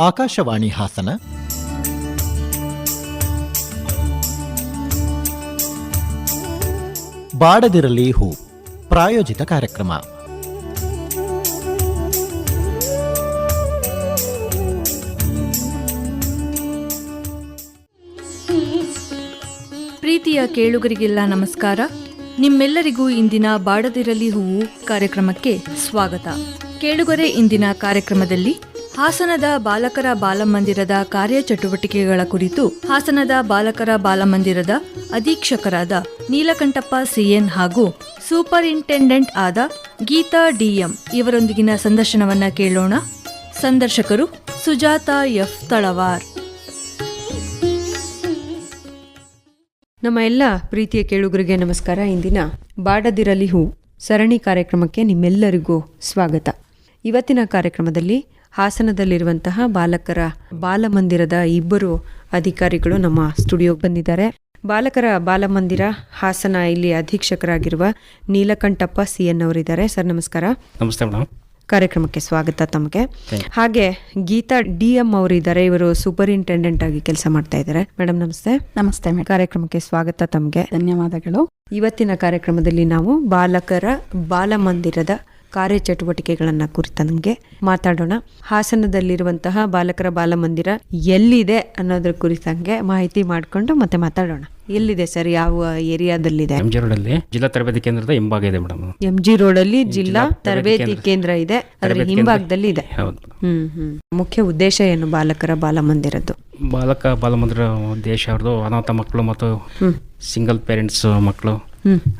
ಆಕಾಶವಾಣಿ ಹಾಸನ. ಬಾಡದಿರಲಿ ಹೂ, ಪ್ರಾಯೋಜಿತ ಕಾರ್ಯಕ್ರಮ. ಪ್ರೀತಿಯ ಕೇಳುಗರಿಗೆಲ್ಲ ನಮಸ್ಕಾರ. ನಿಮ್ಮೆಲ್ಲರಿಗೂ ಇಂದಿನ ಬಾಡದಿರಲಿ ಹೂವು ಕಾರ್ಯಕ್ರಮಕ್ಕೆ ಸ್ವಾಗತ. ಕೇಳುಗರೆ, ಇಂದಿನ ಕಾರ್ಯಕ್ರಮದಲ್ಲಿ ಹಾಸನದ ಬಾಲಕರ ಬಾಲಮಂದಿರದ ಕಾರ್ಯಚಟುವಟಿಕೆಗಳ ಕುರಿತು ಹಾಸನದ ಬಾಲಕರ ಬಾಲಮಂದಿರದ ಅಧೀಕ್ಷಕರಾದ ನೀಲಕಂಠಪ್ಪ ಸಿಎನ್ ಹಾಗೂ ಸೂಪರಿಂಟೆಂಡೆಂಟ್ ಆದ ಗೀತಾ ಡಿಎಂ ಇವರೊಂದಿಗಿನ ಸಂದರ್ಶನವನ್ನ ಕೇಳೋಣ. ಸಂದರ್ಶಕರು ಸುಜಾತ ಎಫ್. ತಳವಾರ್. ನಮ್ಮ ಎಲ್ಲ ಪ್ರೀತಿಯ ಕೇಳುಗರಿಗೆ ನಮಸ್ಕಾರ. ಇಂದಿನ ಬಾಡದಿರಲಿ ಹೂ ಸರಣಿ ಕಾರ್ಯಕ್ರಮಕ್ಕೆ ನಿಮ್ಮೆಲ್ಲರಿಗೂ ಸ್ವಾಗತ. ಇವತ್ತಿನ ಕಾರ್ಯಕ್ರಮದಲ್ಲಿ ಹಾಸನದಲ್ಲಿರುವಂತಹ ಬಾಲಕರ ಬಾಲಮಂದಿರದ ಇಬ್ಬರು ಅಧಿಕಾರಿಗಳು ನಮ್ಮ ಸ್ಟುಡಿಯೋಗೆ ಬಂದಿದ್ದಾರೆ. ಬಾಲಕರ ಬಾಲಮಂದಿರ ಹಾಸನ ಇಲ್ಲಿ ಅಧೀಕ್ಷಕರಾಗಿರುವ ನೀಲಕಂಠಪ್ಪ ಸಿ ಎನ್ ಅವರಿದ್ದಾರೆ. ಸರ್ ನಮಸ್ಕಾರ. ನಮಸ್ತೆ ಮೇಡಮ್. ಕಾರ್ಯಕ್ರಮಕ್ಕೆ ಸ್ವಾಗತ ತಮಗೆ. ಹಾಗೆ ಗೀತಾ ಡಿ ಎಂ ಅವರಿದ್ದಾರೆ. ಇವರು ಸೂಪರಿಂಟೆಂಡೆಂಟ್ ಆಗಿ ಕೆಲಸ ಮಾಡ್ತಾ ಇದ್ದಾರೆ. ಮೇಡಮ್ ನಮಸ್ತೆ. ನಮಸ್ತೆ ಕಾರ್ಯಕ್ರಮಕ್ಕೆ ಸ್ವಾಗತ ತಮಗೆ. ಧನ್ಯವಾದಗಳು. ಇವತ್ತಿನ ಕಾರ್ಯಕ್ರಮದಲ್ಲಿ ನಾವು ಬಾಲಕರ ಬಾಲಮಂದಿರದ ಕಾರ್ಯಚಟುವಟಿಕೆಗಳನ್ನ ಕುರಿತಂಗೆ ಮಾತಾಡೋಣ. ಹಾಸನದಲ್ಲಿರುವಂತಹ ಬಾಲಕರ ಬಾಲಮಂದಿರ ಎಲ್ಲಿದೆ ಅನ್ನೋದ್ರ ಕುರಿತಂಗೆ ಮಾಹಿತಿ ಮಾಡಿಕೊಂಡು ಮತ್ತೆ ಮಾತಾಡೋಣ. ಎಲ್ಲಿದೆ ಸರ್? ಯಾವ ಏರಿಯಾದಲ್ಲಿದೆ? ಎಂ ಜಿ ರೋಡಲ್ಲಿ ಜಿಲ್ಲಾ ತರಬೇತಿ ಕೇಂದ್ರದ ಹಿಂಭಾಗ ಇದೆ ಮೇಡಮ್. ಎಂ ಜಿ ರೋಡ್ ಅಲ್ಲಿ ಜಿಲ್ಲಾ ತರಬೇತಿ ಕೇಂದ್ರ. ಇದೆ. ಅದರ ಹಿಂಭಾಗದಲ್ಲಿ ಇದೆ. ಹೌದು. ಹ್ಮ್ ಹ್ಮ್. ಮುಖ್ಯ ಉದ್ದೇಶ ಏನು ಬಾಲಕರ ಬಾಲಮಂದಿರದ್ದು? ಬಾಲಕ ಬಾಲಮಂದಿರ ಉದ್ದೇಶ ಅವ್ರದ್ದು ಅನಾಥ ಮಕ್ಕಳು ಮತ್ತು ಸಿಂಗಲ್ ಪೇರೆಂಟ್ಸ್ ಮಕ್ಕಳು.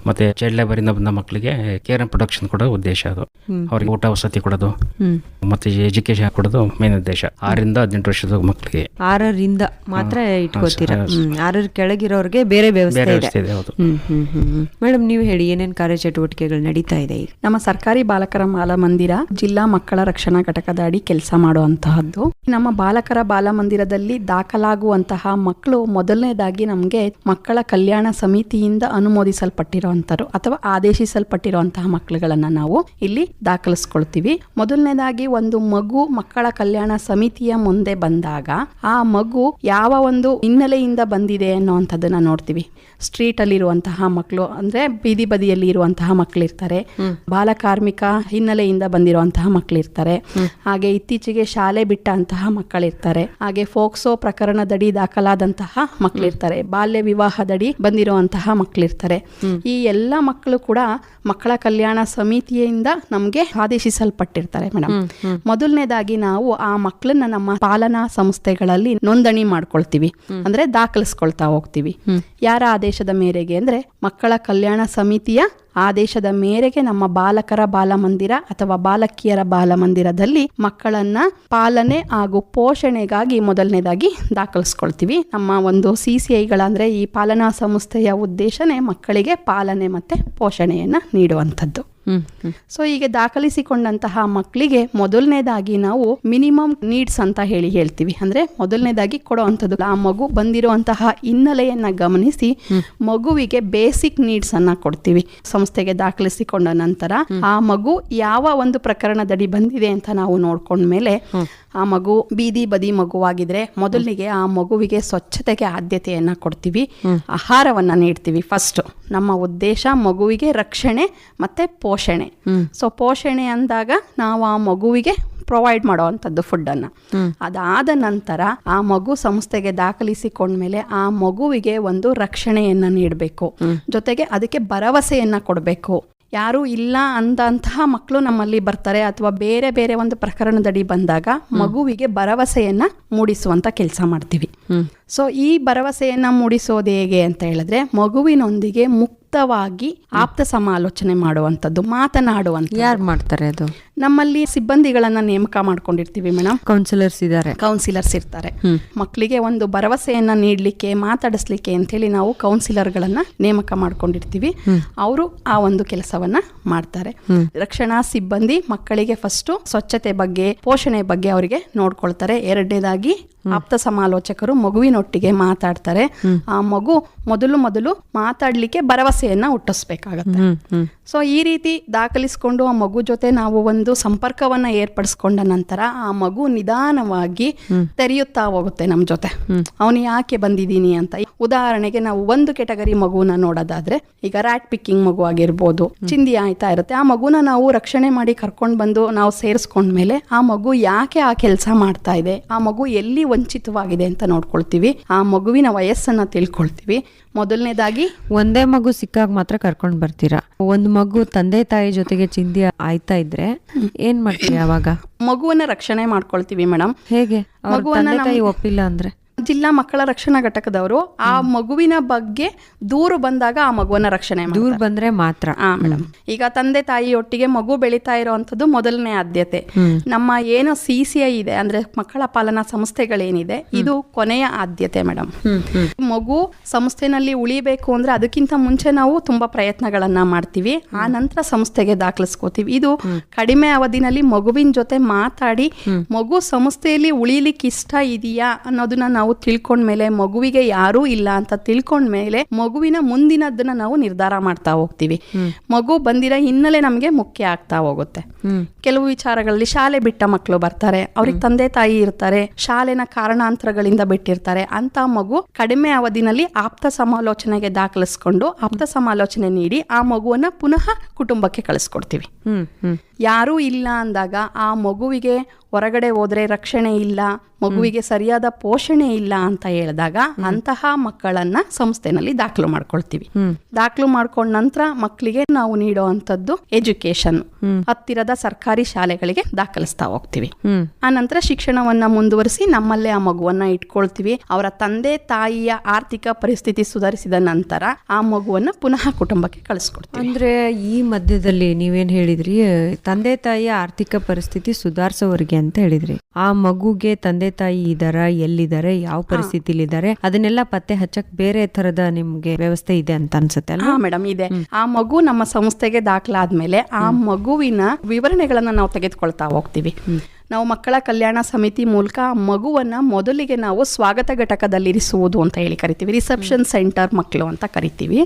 ಮತ್ತೆ ಚೈಲ್ಡ್ ಲೇಬರ್ ಇಂದ ಬಂದ ಮಕ್ಕಳಿಗೆ ಕೇರ್ ಅಂಡ್ ಪ್ರೊಡಕ್ಷನ್ ಕೊಡೋ ಉದ್ದೇಶ ಅದು. ಅವ್ರಿಗೆ ಊಟ ವಸತಿ ಕೊಡೋದು. ಹ್ಮ್. ಮತ್ತೆ ಎಜುಕೇಶನ್ ಕೊಡೋದು ಮೇನ್ ಉದ್ದೇಶ. ಆರರಿಂದ ಹದಿನೆಂಟು ವರ್ಷದ ಮಕ್ಕಳಿಗೆ ಆರರಿಂದ ಮಾತ್ರ ಇಟ್ಕೋತೀರಾ? ಹ್ಮ್. ಆರರ ಕೆಳಗಿರೋರಿಗೆ ಬೇರೆ ವ್ಯವಸ್ಥೆ ಇದೆ. ವ್ಯವಸ್ಥೆ ಹೌದು. ಹ್ಮ್ ಹ್ಮ್ ಹ್ಮ್ ಮೇಡಮ್ ನೀವು ಹೇಳಿ ಏನೇನ್ ಕಾರ್ಯಚಟುವಟಿಕೆಗಳು ನಡೀತಾ ಇದೆ ಈಗ? ನಮ್ಮ ಸರ್ಕಾರಿ ಬಾಲಕರ ಬಾಲಮಂದಿರ ಜಿಲ್ಲಾ ಮಕ್ಕಳ ರಕ್ಷಣಾ ಘಟಕದ ಅಡಿ ಕೆಲಸ ಮಾಡುವಂತಹದ್ದು. ನಮ್ಮ ಬಾಲಕರ ಬಾಲ ಮಂದಿರದಲ್ಲಿ ದಾಖಲಾಗುವಂತಹ ಮಕ್ಕಳು ಮೊದಲನೇದಾಗಿ ನಮಗೆ ಮಕ್ಕಳ ಕಲ್ಯಾಣ ಸಮಿತಿಯಿಂದ ಅನುಮೋದಿಸಲ್ಪಟ್ಟಿರುವಂತರು ಅಥವಾ ಆದೇಶಿಸಲ್ಪಟ್ಟಿರುವಂತಹ ಮಕ್ಕಳುಗಳನ್ನ ನಾವು ಇಲ್ಲಿ ದಾಖಲಿಸ್ಕೊಳ್ತೀವಿ. ಮೊದಲನೇದಾಗಿ ಒಂದು ಮಗು ಮಕ್ಕಳ ಕಲ್ಯಾಣ ಸಮಿತಿಯ ಮುಂದೆ ಬಂದಾಗ ಆ ಮಗು ಯಾವ ಒಂದು ಹಿನ್ನೆಲೆಯಿಂದ ಬಂದಿದೆ ಅನ್ನೋವಂಥದ್ದನ್ನ ನೋಡ್ತೀವಿ. ಸ್ಟ್ರೀಟ್ ಅಲ್ಲಿ ಇರುವಂತಹ ಮಕ್ಕಳು ಅಂದ್ರೆ ಬೀದಿ ಬದಿಯಲ್ಲಿ ಇರುವಂತಹ ಮಕ್ಕಳಿರ್ತಾರೆ. ಬಾಲ ಕಾರ್ಮಿಕ ಹಿನ್ನೆಲೆಯಿಂದ ಬಂದಿರುವಂತಹ ಮಕ್ಕಳಿರ್ತಾರೆ. ಹಾಗೆ ಇತ್ತೀಚೆಗೆ ಶಾಲೆ ಬಿಟ್ಟಂತಹ ಮಕ್ಕಳಿರ್ತಾರೆ. ಹಾಗೆ ಫೋಕ್ಸೋ ಪ್ರಕರಣದಡಿ ದಾಖಲಾದಂತಹ ಮಕ್ಕಳಿರ್ತಾರೆ. ಬಾಲ್ಯ ವಿವಾಹದಡಿ ಬಂದಿರುವಂತಹ ಮಕ್ಕಳಿರ್ತಾರೆ. ಈ ಎಲ್ಲ ಮಕ್ಕಳು ಕೂಡ ಮಕ್ಕಳ ಕಲ್ಯಾಣ ಸಮಿತಿಯಿಂದ ನಮಗೆ ಆದೇಶಿಸಲ್ಪಟ್ಟಿರ್ತಾರೆ ಮೇಡಮ್. ಮೊದಲನೇದಾಗಿ ನಾವು ಆ ಮಕ್ಕಳನ್ನ ನಮ್ಮ ಪಾಲನಾ ಸಂಸ್ಥೆಗಳಲ್ಲಿ ನೋಂದಣಿ ಮಾಡ್ಕೊಳ್ತೀವಿ. ಅಂದ್ರೆ ದಾಖಲಿಸ್ಕೊಳ್ತಾ ಹೋಗ್ತೀವಿ. ಯಾರ ಆದೇಶದ ಮೇರೆಗೆ ಅಂದ್ರೆ ಮಕ್ಕಳ ಕಲ್ಯಾಣ ಸಮಿತಿಯ ಆದೇಶದ ಮೇರೆಗೆ ನಮ್ಮ ಬಾಲಕರ ಬಾಲಮಂದಿರ ಅಥವಾ ಬಾಲಕಿಯರ ಬಾಲಮಂದಿರದಲ್ಲಿ ಮಕ್ಕಳನ್ನ ಪಾಲನೆ ಹಾಗೂ ಪೋಷಣೆಗಾಗಿ ಮೊದಲನೇದಾಗಿ ದಾಖಲಿಸ್ಕೊಳ್ತೀವಿ. ನಮ್ಮ ಒಂದು ಸಿ ಸಿ ಐಗಳ ಅಂದ್ರೆ ಈ ಪಾಲನಾ ಸಂಸ್ಥೆಯ ಉದ್ದೇಶನೇ ಮಕ್ಕಳಿಗೆ ಪಾಲನೆ ಮತ್ತೆ ಪೋಷಣೆಯನ್ನ ನೀಡುವಂಥದ್ದು. ಸೊ ಹೀಗೆ ದಾಖಲಿಸಿಕೊಂಡಂತಹ ಮಕ್ಕಳಿಗೆ ಮೊದಲನೇದಾಗಿ ನಾವು ಮಿನಿಮಮ್ ನೀಡ್ಸ್ ಅಂತ ಹೇಳಿ ಹೇಳ್ತೀವಿ. ಅಂದ್ರೆ ಮೊದಲನೇದಾಗಿ ಕೊಡುವಂಥದ್ದು ಆ ಮಗು ಬಂದಿರುವಂತಹ ಹಿನ್ನೆಲೆಯನ್ನ ಗಮನಿಸಿ ಮಗುವಿಗೆ ಬೇಸಿಕ್ ನೀಡ್ಸ್ ಅನ್ನ ಕೊಡ್ತೀವಿ. ಸಂಸ್ಥೆಗೆ ದಾಖಲಿಸಿಕೊಂಡ ನಂತರ ಆ ಮಗು ಯಾವ ಒಂದು ಪ್ರಕರಣದಡಿ ಬಂದಿದೆ ಅಂತ ನಾವು ನೋಡ್ಕೊಂಡ್ಮೇಲೆ ಆ ಮಗು ಬೀದಿ ಬದಿ ಮಗುವಾಗಿದ್ರೆ ಮೊದಲಿಗೆ ಆ ಮಗುವಿಗೆ ಸ್ವಚ್ಛತೆಗೆ ಆದ್ಯತೆಯನ್ನ ಕೊಡ್ತೀವಿ ಆಹಾರವನ್ನ ನೀಡ್ತೀವಿ ಫಸ್ಟ್ ನಮ್ಮ ಉದ್ದೇಶ ಮಗುವಿಗೆ ರಕ್ಷಣೆ ಮತ್ತೆ ಪೋಷಣೆ. ಸೊ ಪೋಷಣೆ ಅಂದಾಗ ನಾವು ಆ ಮಗುವಿಗೆ ಪ್ರೊವೈಡ್ ಮಾಡುವಂಥದ್ದು ಫುಡ್ಡನ್ನು ಅದಾದ ನಂತರ ಆ ಮಗು ಸಂಸ್ಥೆಗೆ ದಾಖಲಿಸಿಕೊಂಡ್ಮೇಲೆ ಆ ಮಗುವಿಗೆ ಒಂದು ರಕ್ಷಣೆಯನ್ನ ನೀಡಬೇಕು. ಜೊತೆಗೆ ಅದಕ್ಕೆ ಭರವಸೆಯನ್ನ ಕೊಡಬೇಕು. ಯಾರು ಇಲ್ಲ ಅಂದಂತಹ ಮಕ್ಕಳು ನಮ್ಮಲ್ಲಿ ಬರ್ತಾರೆ ಅಥವಾ ಬೇರೆ ಬೇರೆ ಒಂದು ಪ್ರಕರಣದಡಿ ಬಂದಾಗ ಮಗುವಿಗೆ ಭರವಸೆಯನ್ನು ಮೂಡಿಸುವಂಥ ಕೆಲಸ ಮಾಡ್ತೀವಿ. ಸೊ ಈ ಭರವಸೆಯನ್ನು ಮೂಡಿಸೋದು ಹೇಗೆ ಅಂತ ಹೇಳಿದ್ರೆ ಮಗುವಿನೊಂದಿಗೆ ಮುಕ್ತವಾಗಿ ಆಪ್ತ ಸಮಾಲೋಚನೆ ಮಾಡುವಂಥದ್ದು ಮಾತನಾಡುವಂಥ ಯಾರು ಮಾಡ್ತಾರೆ ಅದು? ನಮ್ಮಲ್ಲಿ ಸಿಬ್ಬಂದಿಗಳನ್ನ ನೇಮಕ ಮಾಡ್ಕೊಂಡಿರ್ತೀವಿ ಮೇಡಮ್ ಕೌನ್ಸಿಲರ್ಸ್ ಇದ್ದಾರೆ. ಕೌನ್ಸಿಲರ್ಸ್ ಇರ್ತಾರೆ. ಮಕ್ಕಳಿಗೆ ಒಂದು ಭರವಸೆಯನ್ನ ನೀಡಲಿಕ್ಕೆ ಮಾತಾಡಿಸ್ಲಿಕ್ಕೆ ಅಂತೇಳಿ ನಾವು ಕೌನ್ಸಿಲರ್ಗಳನ್ನ ನೇಮಕ ಮಾಡ್ಕೊಂಡಿರ್ತೀವಿ. ಅವರು ಆ ಒಂದು ಕೆಲಸವನ್ನ ಮಾಡ್ತಾರೆ. ರಕ್ಷಣಾ ಸಿಬ್ಬಂದಿ ಮಕ್ಕಳಿಗೆ ಫಸ್ಟ್ ಸ್ವಚ್ಛತೆ ಬಗ್ಗೆ ಪೋಷಣೆ ಬಗ್ಗೆ ಅವರಿಗೆ ನೋಡ್ಕೊಳ್ತಾರೆ. ಎರಡನೇದಾಗಿ ಆಪ್ತ ಸಮಾಲೋಚಕರು ಮಗುವಿನೊಟ್ಟಿಗೆ ಮಾತಾಡ್ತಾರೆ. ಆ ಮಗು ಮೊದಲು ಮೊದಲು ಮಾತಾಡ್ಲಿಕ್ಕೆ ಭರವಸೆಯನ್ನ ಹುಟ್ಟಿಸ್ಬೇಕಾಗತ್ತೆ. ಸೊ ಈ ರೀತಿ ದಾಖಲಿಸ್ಕೊಂಡು ಆ ಮಗು ಜೊತೆ ನಾವು ಒಂದು ಸಂಪರ್ಕವನ್ನ ಏರ್ಪಡಿಸ್ಕೊಂಡ ನಂತರ ಆ ಮಗು ನಿಧಾನವಾಗಿ ತೆರೆಯುತ್ತಾ ಹೋಗುತ್ತೆ ನಮ್ಮ ಜೊತೆ. ಅವನು ಯಾಕೆ ಬಂದಿದ್ದೀನಿ ಅಂತ. ಉದಾಹರಣೆಗೆ ನಾವು ಒಂದು ಕೆಟಗರಿ ಮಗುವನ್ನ ನೋಡೋದಾದ್ರೆ ಈಗ ರ್ಯಾಟ್ ಪಿಕ್ಕಿಂಗ್ ಮಗು ಆಗಿರ್ಬೋದು ಚಿಂದಿ ಆಯ್ತಾ ಇರುತ್ತೆ ಆ ಮಗುನ ನಾವು ರಕ್ಷಣೆ ಮಾಡಿ ಕರ್ಕೊಂಡು ಬಂದು ನಾವು ಸೇರಿಸ್ಕೊಂಡ್ಮೇಲೆ ಆ ಮಗು ಯಾಕೆ ಆ ಕೆಲಸ ಮಾಡ್ತಾ ಇದೆ ಆ ಮಗು ಎಲ್ಲಿ ವಂಚಿತವಾಗಿದೆ ಅಂತ ನೋಡ್ಕೊಳ್ತೀವಿ ಆ ಮಗುವಿನ ವಯಸ್ಸನ್ನ ತಿಳ್ಕೊಳ್ತೀವಿ ಮೊದಲನೇದಾಗಿ ಒಂದೇ ಮಗು ಸಿಕ್ಕಾಗ ಮಾತ್ರ ಕರ್ಕೊಂಡ್ ಬರ್ತೀರಾ? ಒಂದ್ ಮಗು ತಂದೆ ತಾಯಿ ಜೊತೆಗೆ ಚಿಂದಿ ಆಯ್ತಾ ಇದ್ರೆ ಏನ್ ಮಾಡ್ತೀವಿ ಅವಾಗ? ಮಗುವನ್ನ ರಕ್ಷಣೆ ಮಾಡ್ಕೊಳ್ತೀವಿ ಮೇಡಮ್ ಹೇಗೆ? ಮಗುವನ್ನ ಒಪ್ಪಿಲ್ಲ ಅಂದ್ರೆ? ಜಿಲ್ಲಾ ಮಕ್ಕಳ ರಕ್ಷಣಾ ಘಟಕದವರು ಆ ಮಗುವಿನ ಬಗ್ಗೆ ದೂರು ಬಂದಾಗ ಆ ಮಗುವನ್ನ ರಕ್ಷಣೆ. ದೂರ್ ಬಂದ್ರೆ ಮಾತ್ರ. ಮೇಡಮ್ ಈಗ ತಂದೆ ತಾಯಿ ಒಟ್ಟಿಗೆ ಮಗು ಬೆಳೀತಾ ಇರುವಂತದ್ದು ಮೊದಲನೇ ಆದ್ಯತೆ. ನಮ್ಮ ಏನು ಸಿ ಸಿ ಐ ಇದೆ ಅಂದ್ರೆ ಮಕ್ಕಳ ಪಾಲನಾ ಸಂಸ್ಥೆಗಳೇನಿದೆ ಇದು ಕೊನೆಯ ಆದ್ಯತೆ ಮೇಡಮ್ ಮಗು ಸಂಸ್ಥೆನಲ್ಲಿ ಉಳಿಬೇಕು ಅಂದ್ರೆ ಅದಕ್ಕಿಂತ ಮುಂಚೆ ನಾವು ತುಂಬಾ ಪ್ರಯತ್ನಗಳನ್ನ ಮಾಡ್ತೀವಿ. ಆ ನಂತರ ಸಂಸ್ಥೆಗೆ ದಾಖಲಿಸ್ಕೋತೀವಿ. ಇದು ಕಡಿಮೆ ಅವಧಿನಲ್ಲಿ ಮಗುವಿನ ಜೊತೆ ಮಾತಾಡಿ ಮಗು ಸಂಸ್ಥೆಯಲ್ಲಿ ಉಳಿಲಿಕ್ಕೆ ಇಷ್ಟ ಇದೆಯಾ ಅನ್ನೋದನ್ನ ನಾವು ತಿಳ್ಕೊಂಡ್ಮೇಲೆ ಮಗುವಿಗೆ ಯಾರೂ ಇಲ್ಲ ಅಂತ ತಿಳ್ಕೊಂಡ್ಮೇಲೆ ಮಗುವಿನ ಮುಂದಿನದನ್ನ ನಾವು ನಿರ್ಧಾರ ಮಾಡ್ತಾ ಹೋಗ್ತೀವಿ. ಮಗು ಬಂದಿರೋ ಹಿನ್ನೆಲೆ ನಮಗೆ ಮುಖ್ಯ ಆಗ್ತಾ ಹೋಗುತ್ತೆ. ಕೆಲವು ವಿಚಾರಗಳಲ್ಲಿ ಶಾಲೆ ಬಿಟ್ಟ ಮಕ್ಕಳು ಬರ್ತಾರೆ ಅವ್ರಿಗೆ ತಂದೆ ತಾಯಿ ಇರ್ತಾರೆ ಶಾಲೆನ ಕಾರಣಾಂತರಗಳಿಂದ ಬಿಟ್ಟಿರ್ತಾರೆ ಅಂತ ಮಗು ಕಡಿಮೆ ಅವಧಿನಲ್ಲಿ ಆಪ್ತ ಸಮಾಲೋಚನೆಗೆ ದಾಖಲಿಸ್ಕೊಂಡು ಆಪ್ತ ಸಮಾಲೋಚನೆ ನೀಡಿ ಆ ಮಗುವನ್ನ ಪುನಃ ಕುಟುಂಬಕ್ಕೆ ಕಳಿಸ್ಕೊಡ್ತೀವಿ. ಯಾರೂ ಇಲ್ಲ ಅಂದಾಗ ಆ ಮಗುವಿಗೆ ಹೊರಗಡೆ ಹೋದರೆ ರಕ್ಷಣೆ ಇಲ್ಲ ಮಗುವಿಗೆ ಸರಿಯಾದ ಪೋಷಣೆ ಇಲ್ಲ ಅಂತ ಹೇಳಿದಾಗ ಅಂತಹ ಮಕ್ಕಳನ್ನ ಸಂಸ್ಥೆನಲ್ಲಿ ದಾಖಲು ಮಾಡ್ಕೊಳ್ತೀವಿ. ದಾಖಲು ಮಾಡ್ಕೊಂಡ ನಂತರ ಮಕ್ಕಳಿಗೆ ನಾವು ನೀಡೋ ಅಂಥದ್ದು ಎಜುಕೇಶನ್ ಹತ್ತಿರದ ಸರ್ಕಾರಿ ಶಾಲೆಗಳಿಗೆ ದಾಖಲಿಸ್ತಾ ಹೋಗ್ತೀವಿ. ಆ ನಂತರ ಶಿಕ್ಷಣವನ್ನ ಮುಂದುವರಿಸಿ ನಮ್ಮಲ್ಲೇ ಆ ಮಗುವನ್ನ ಇಟ್ಕೊಳ್ತೀವಿ. ಅವರ ತಂದೆ ತಾಯಿಯ ಆರ್ಥಿಕ ಪರಿಸ್ಥಿತಿ ಸುಧಾರಿಸಿದ ನಂತರ ಆ ಮಗುವನ್ನ ಪುನಃ ಕುಟುಂಬಕ್ಕೆ ಕಳಿಸ್ಕೊಡ್ತೀವಿ. ಅಂದ್ರೆ ಈ ಮಧ್ಯದಲ್ಲಿ ನೀವೇನ್ ಹೇಳಿದ್ರಿ ತಂದೆ ತಾಯಿಯ ಆರ್ಥಿಕ ಪರಿಸ್ಥಿತಿ ಸುಧಾರಿಸೋವರೆಗೆ ಅಂತ ಹೇಳಿದ್ರಿ. ಆ ಮಗುಗೆ ತಂದೆ ತಾಯಿ ಇದಾರ ಎಲ್ಲಿದ್ದಾರೆ ಯಾವ ಪರಿಸ್ಥಿತಿಲಿ ಇದ್ದಾರೆ ಅದನ್ನೆಲ್ಲ ಪತ್ತೆ ಹಚ್ಚಕ್ ಬೇರೆ ತರದ ನಿಮ್ಗೆ ವ್ಯವಸ್ಥೆ ಇದೆ ಅಂತ ಅನ್ಸುತ್ತೆ ಅಲ್ವಾ? ಹಾ ಮೇಡಮ್ ಇದೆ. ಆ ಮಗು ನಮ್ಮ ಸಂಸ್ಥೆಗೆ ದಾಖಲಾದ್ಮೇಲೆ ಆ ಮಗುವಿನ ವಿವರಣೆಗಳನ್ನ ನಾವು ತೆಗೆದುಕೊಳ್ತಾ ಹೋಗ್ತೀವಿ. ನಾವು ಮಕ್ಕಳ ಕಲ್ಯಾಣ ಸಮಿತಿ ಮೂಲಕ ಆ ಮಗುವನ್ನ ಮೊದಲಿಗೆ ನಾವು ಸ್ವಾಗತ ಘಟಕದಲ್ಲಿರಿಸುವುದು ಅಂತ ಹೇಳಿ ಕರಿತೀವಿ. ರಿಸೆಪ್ಷನ್ ಸೆಂಟರ್ ಮಕ್ಕಳು ಅಂತ ಕರಿತೀವಿ.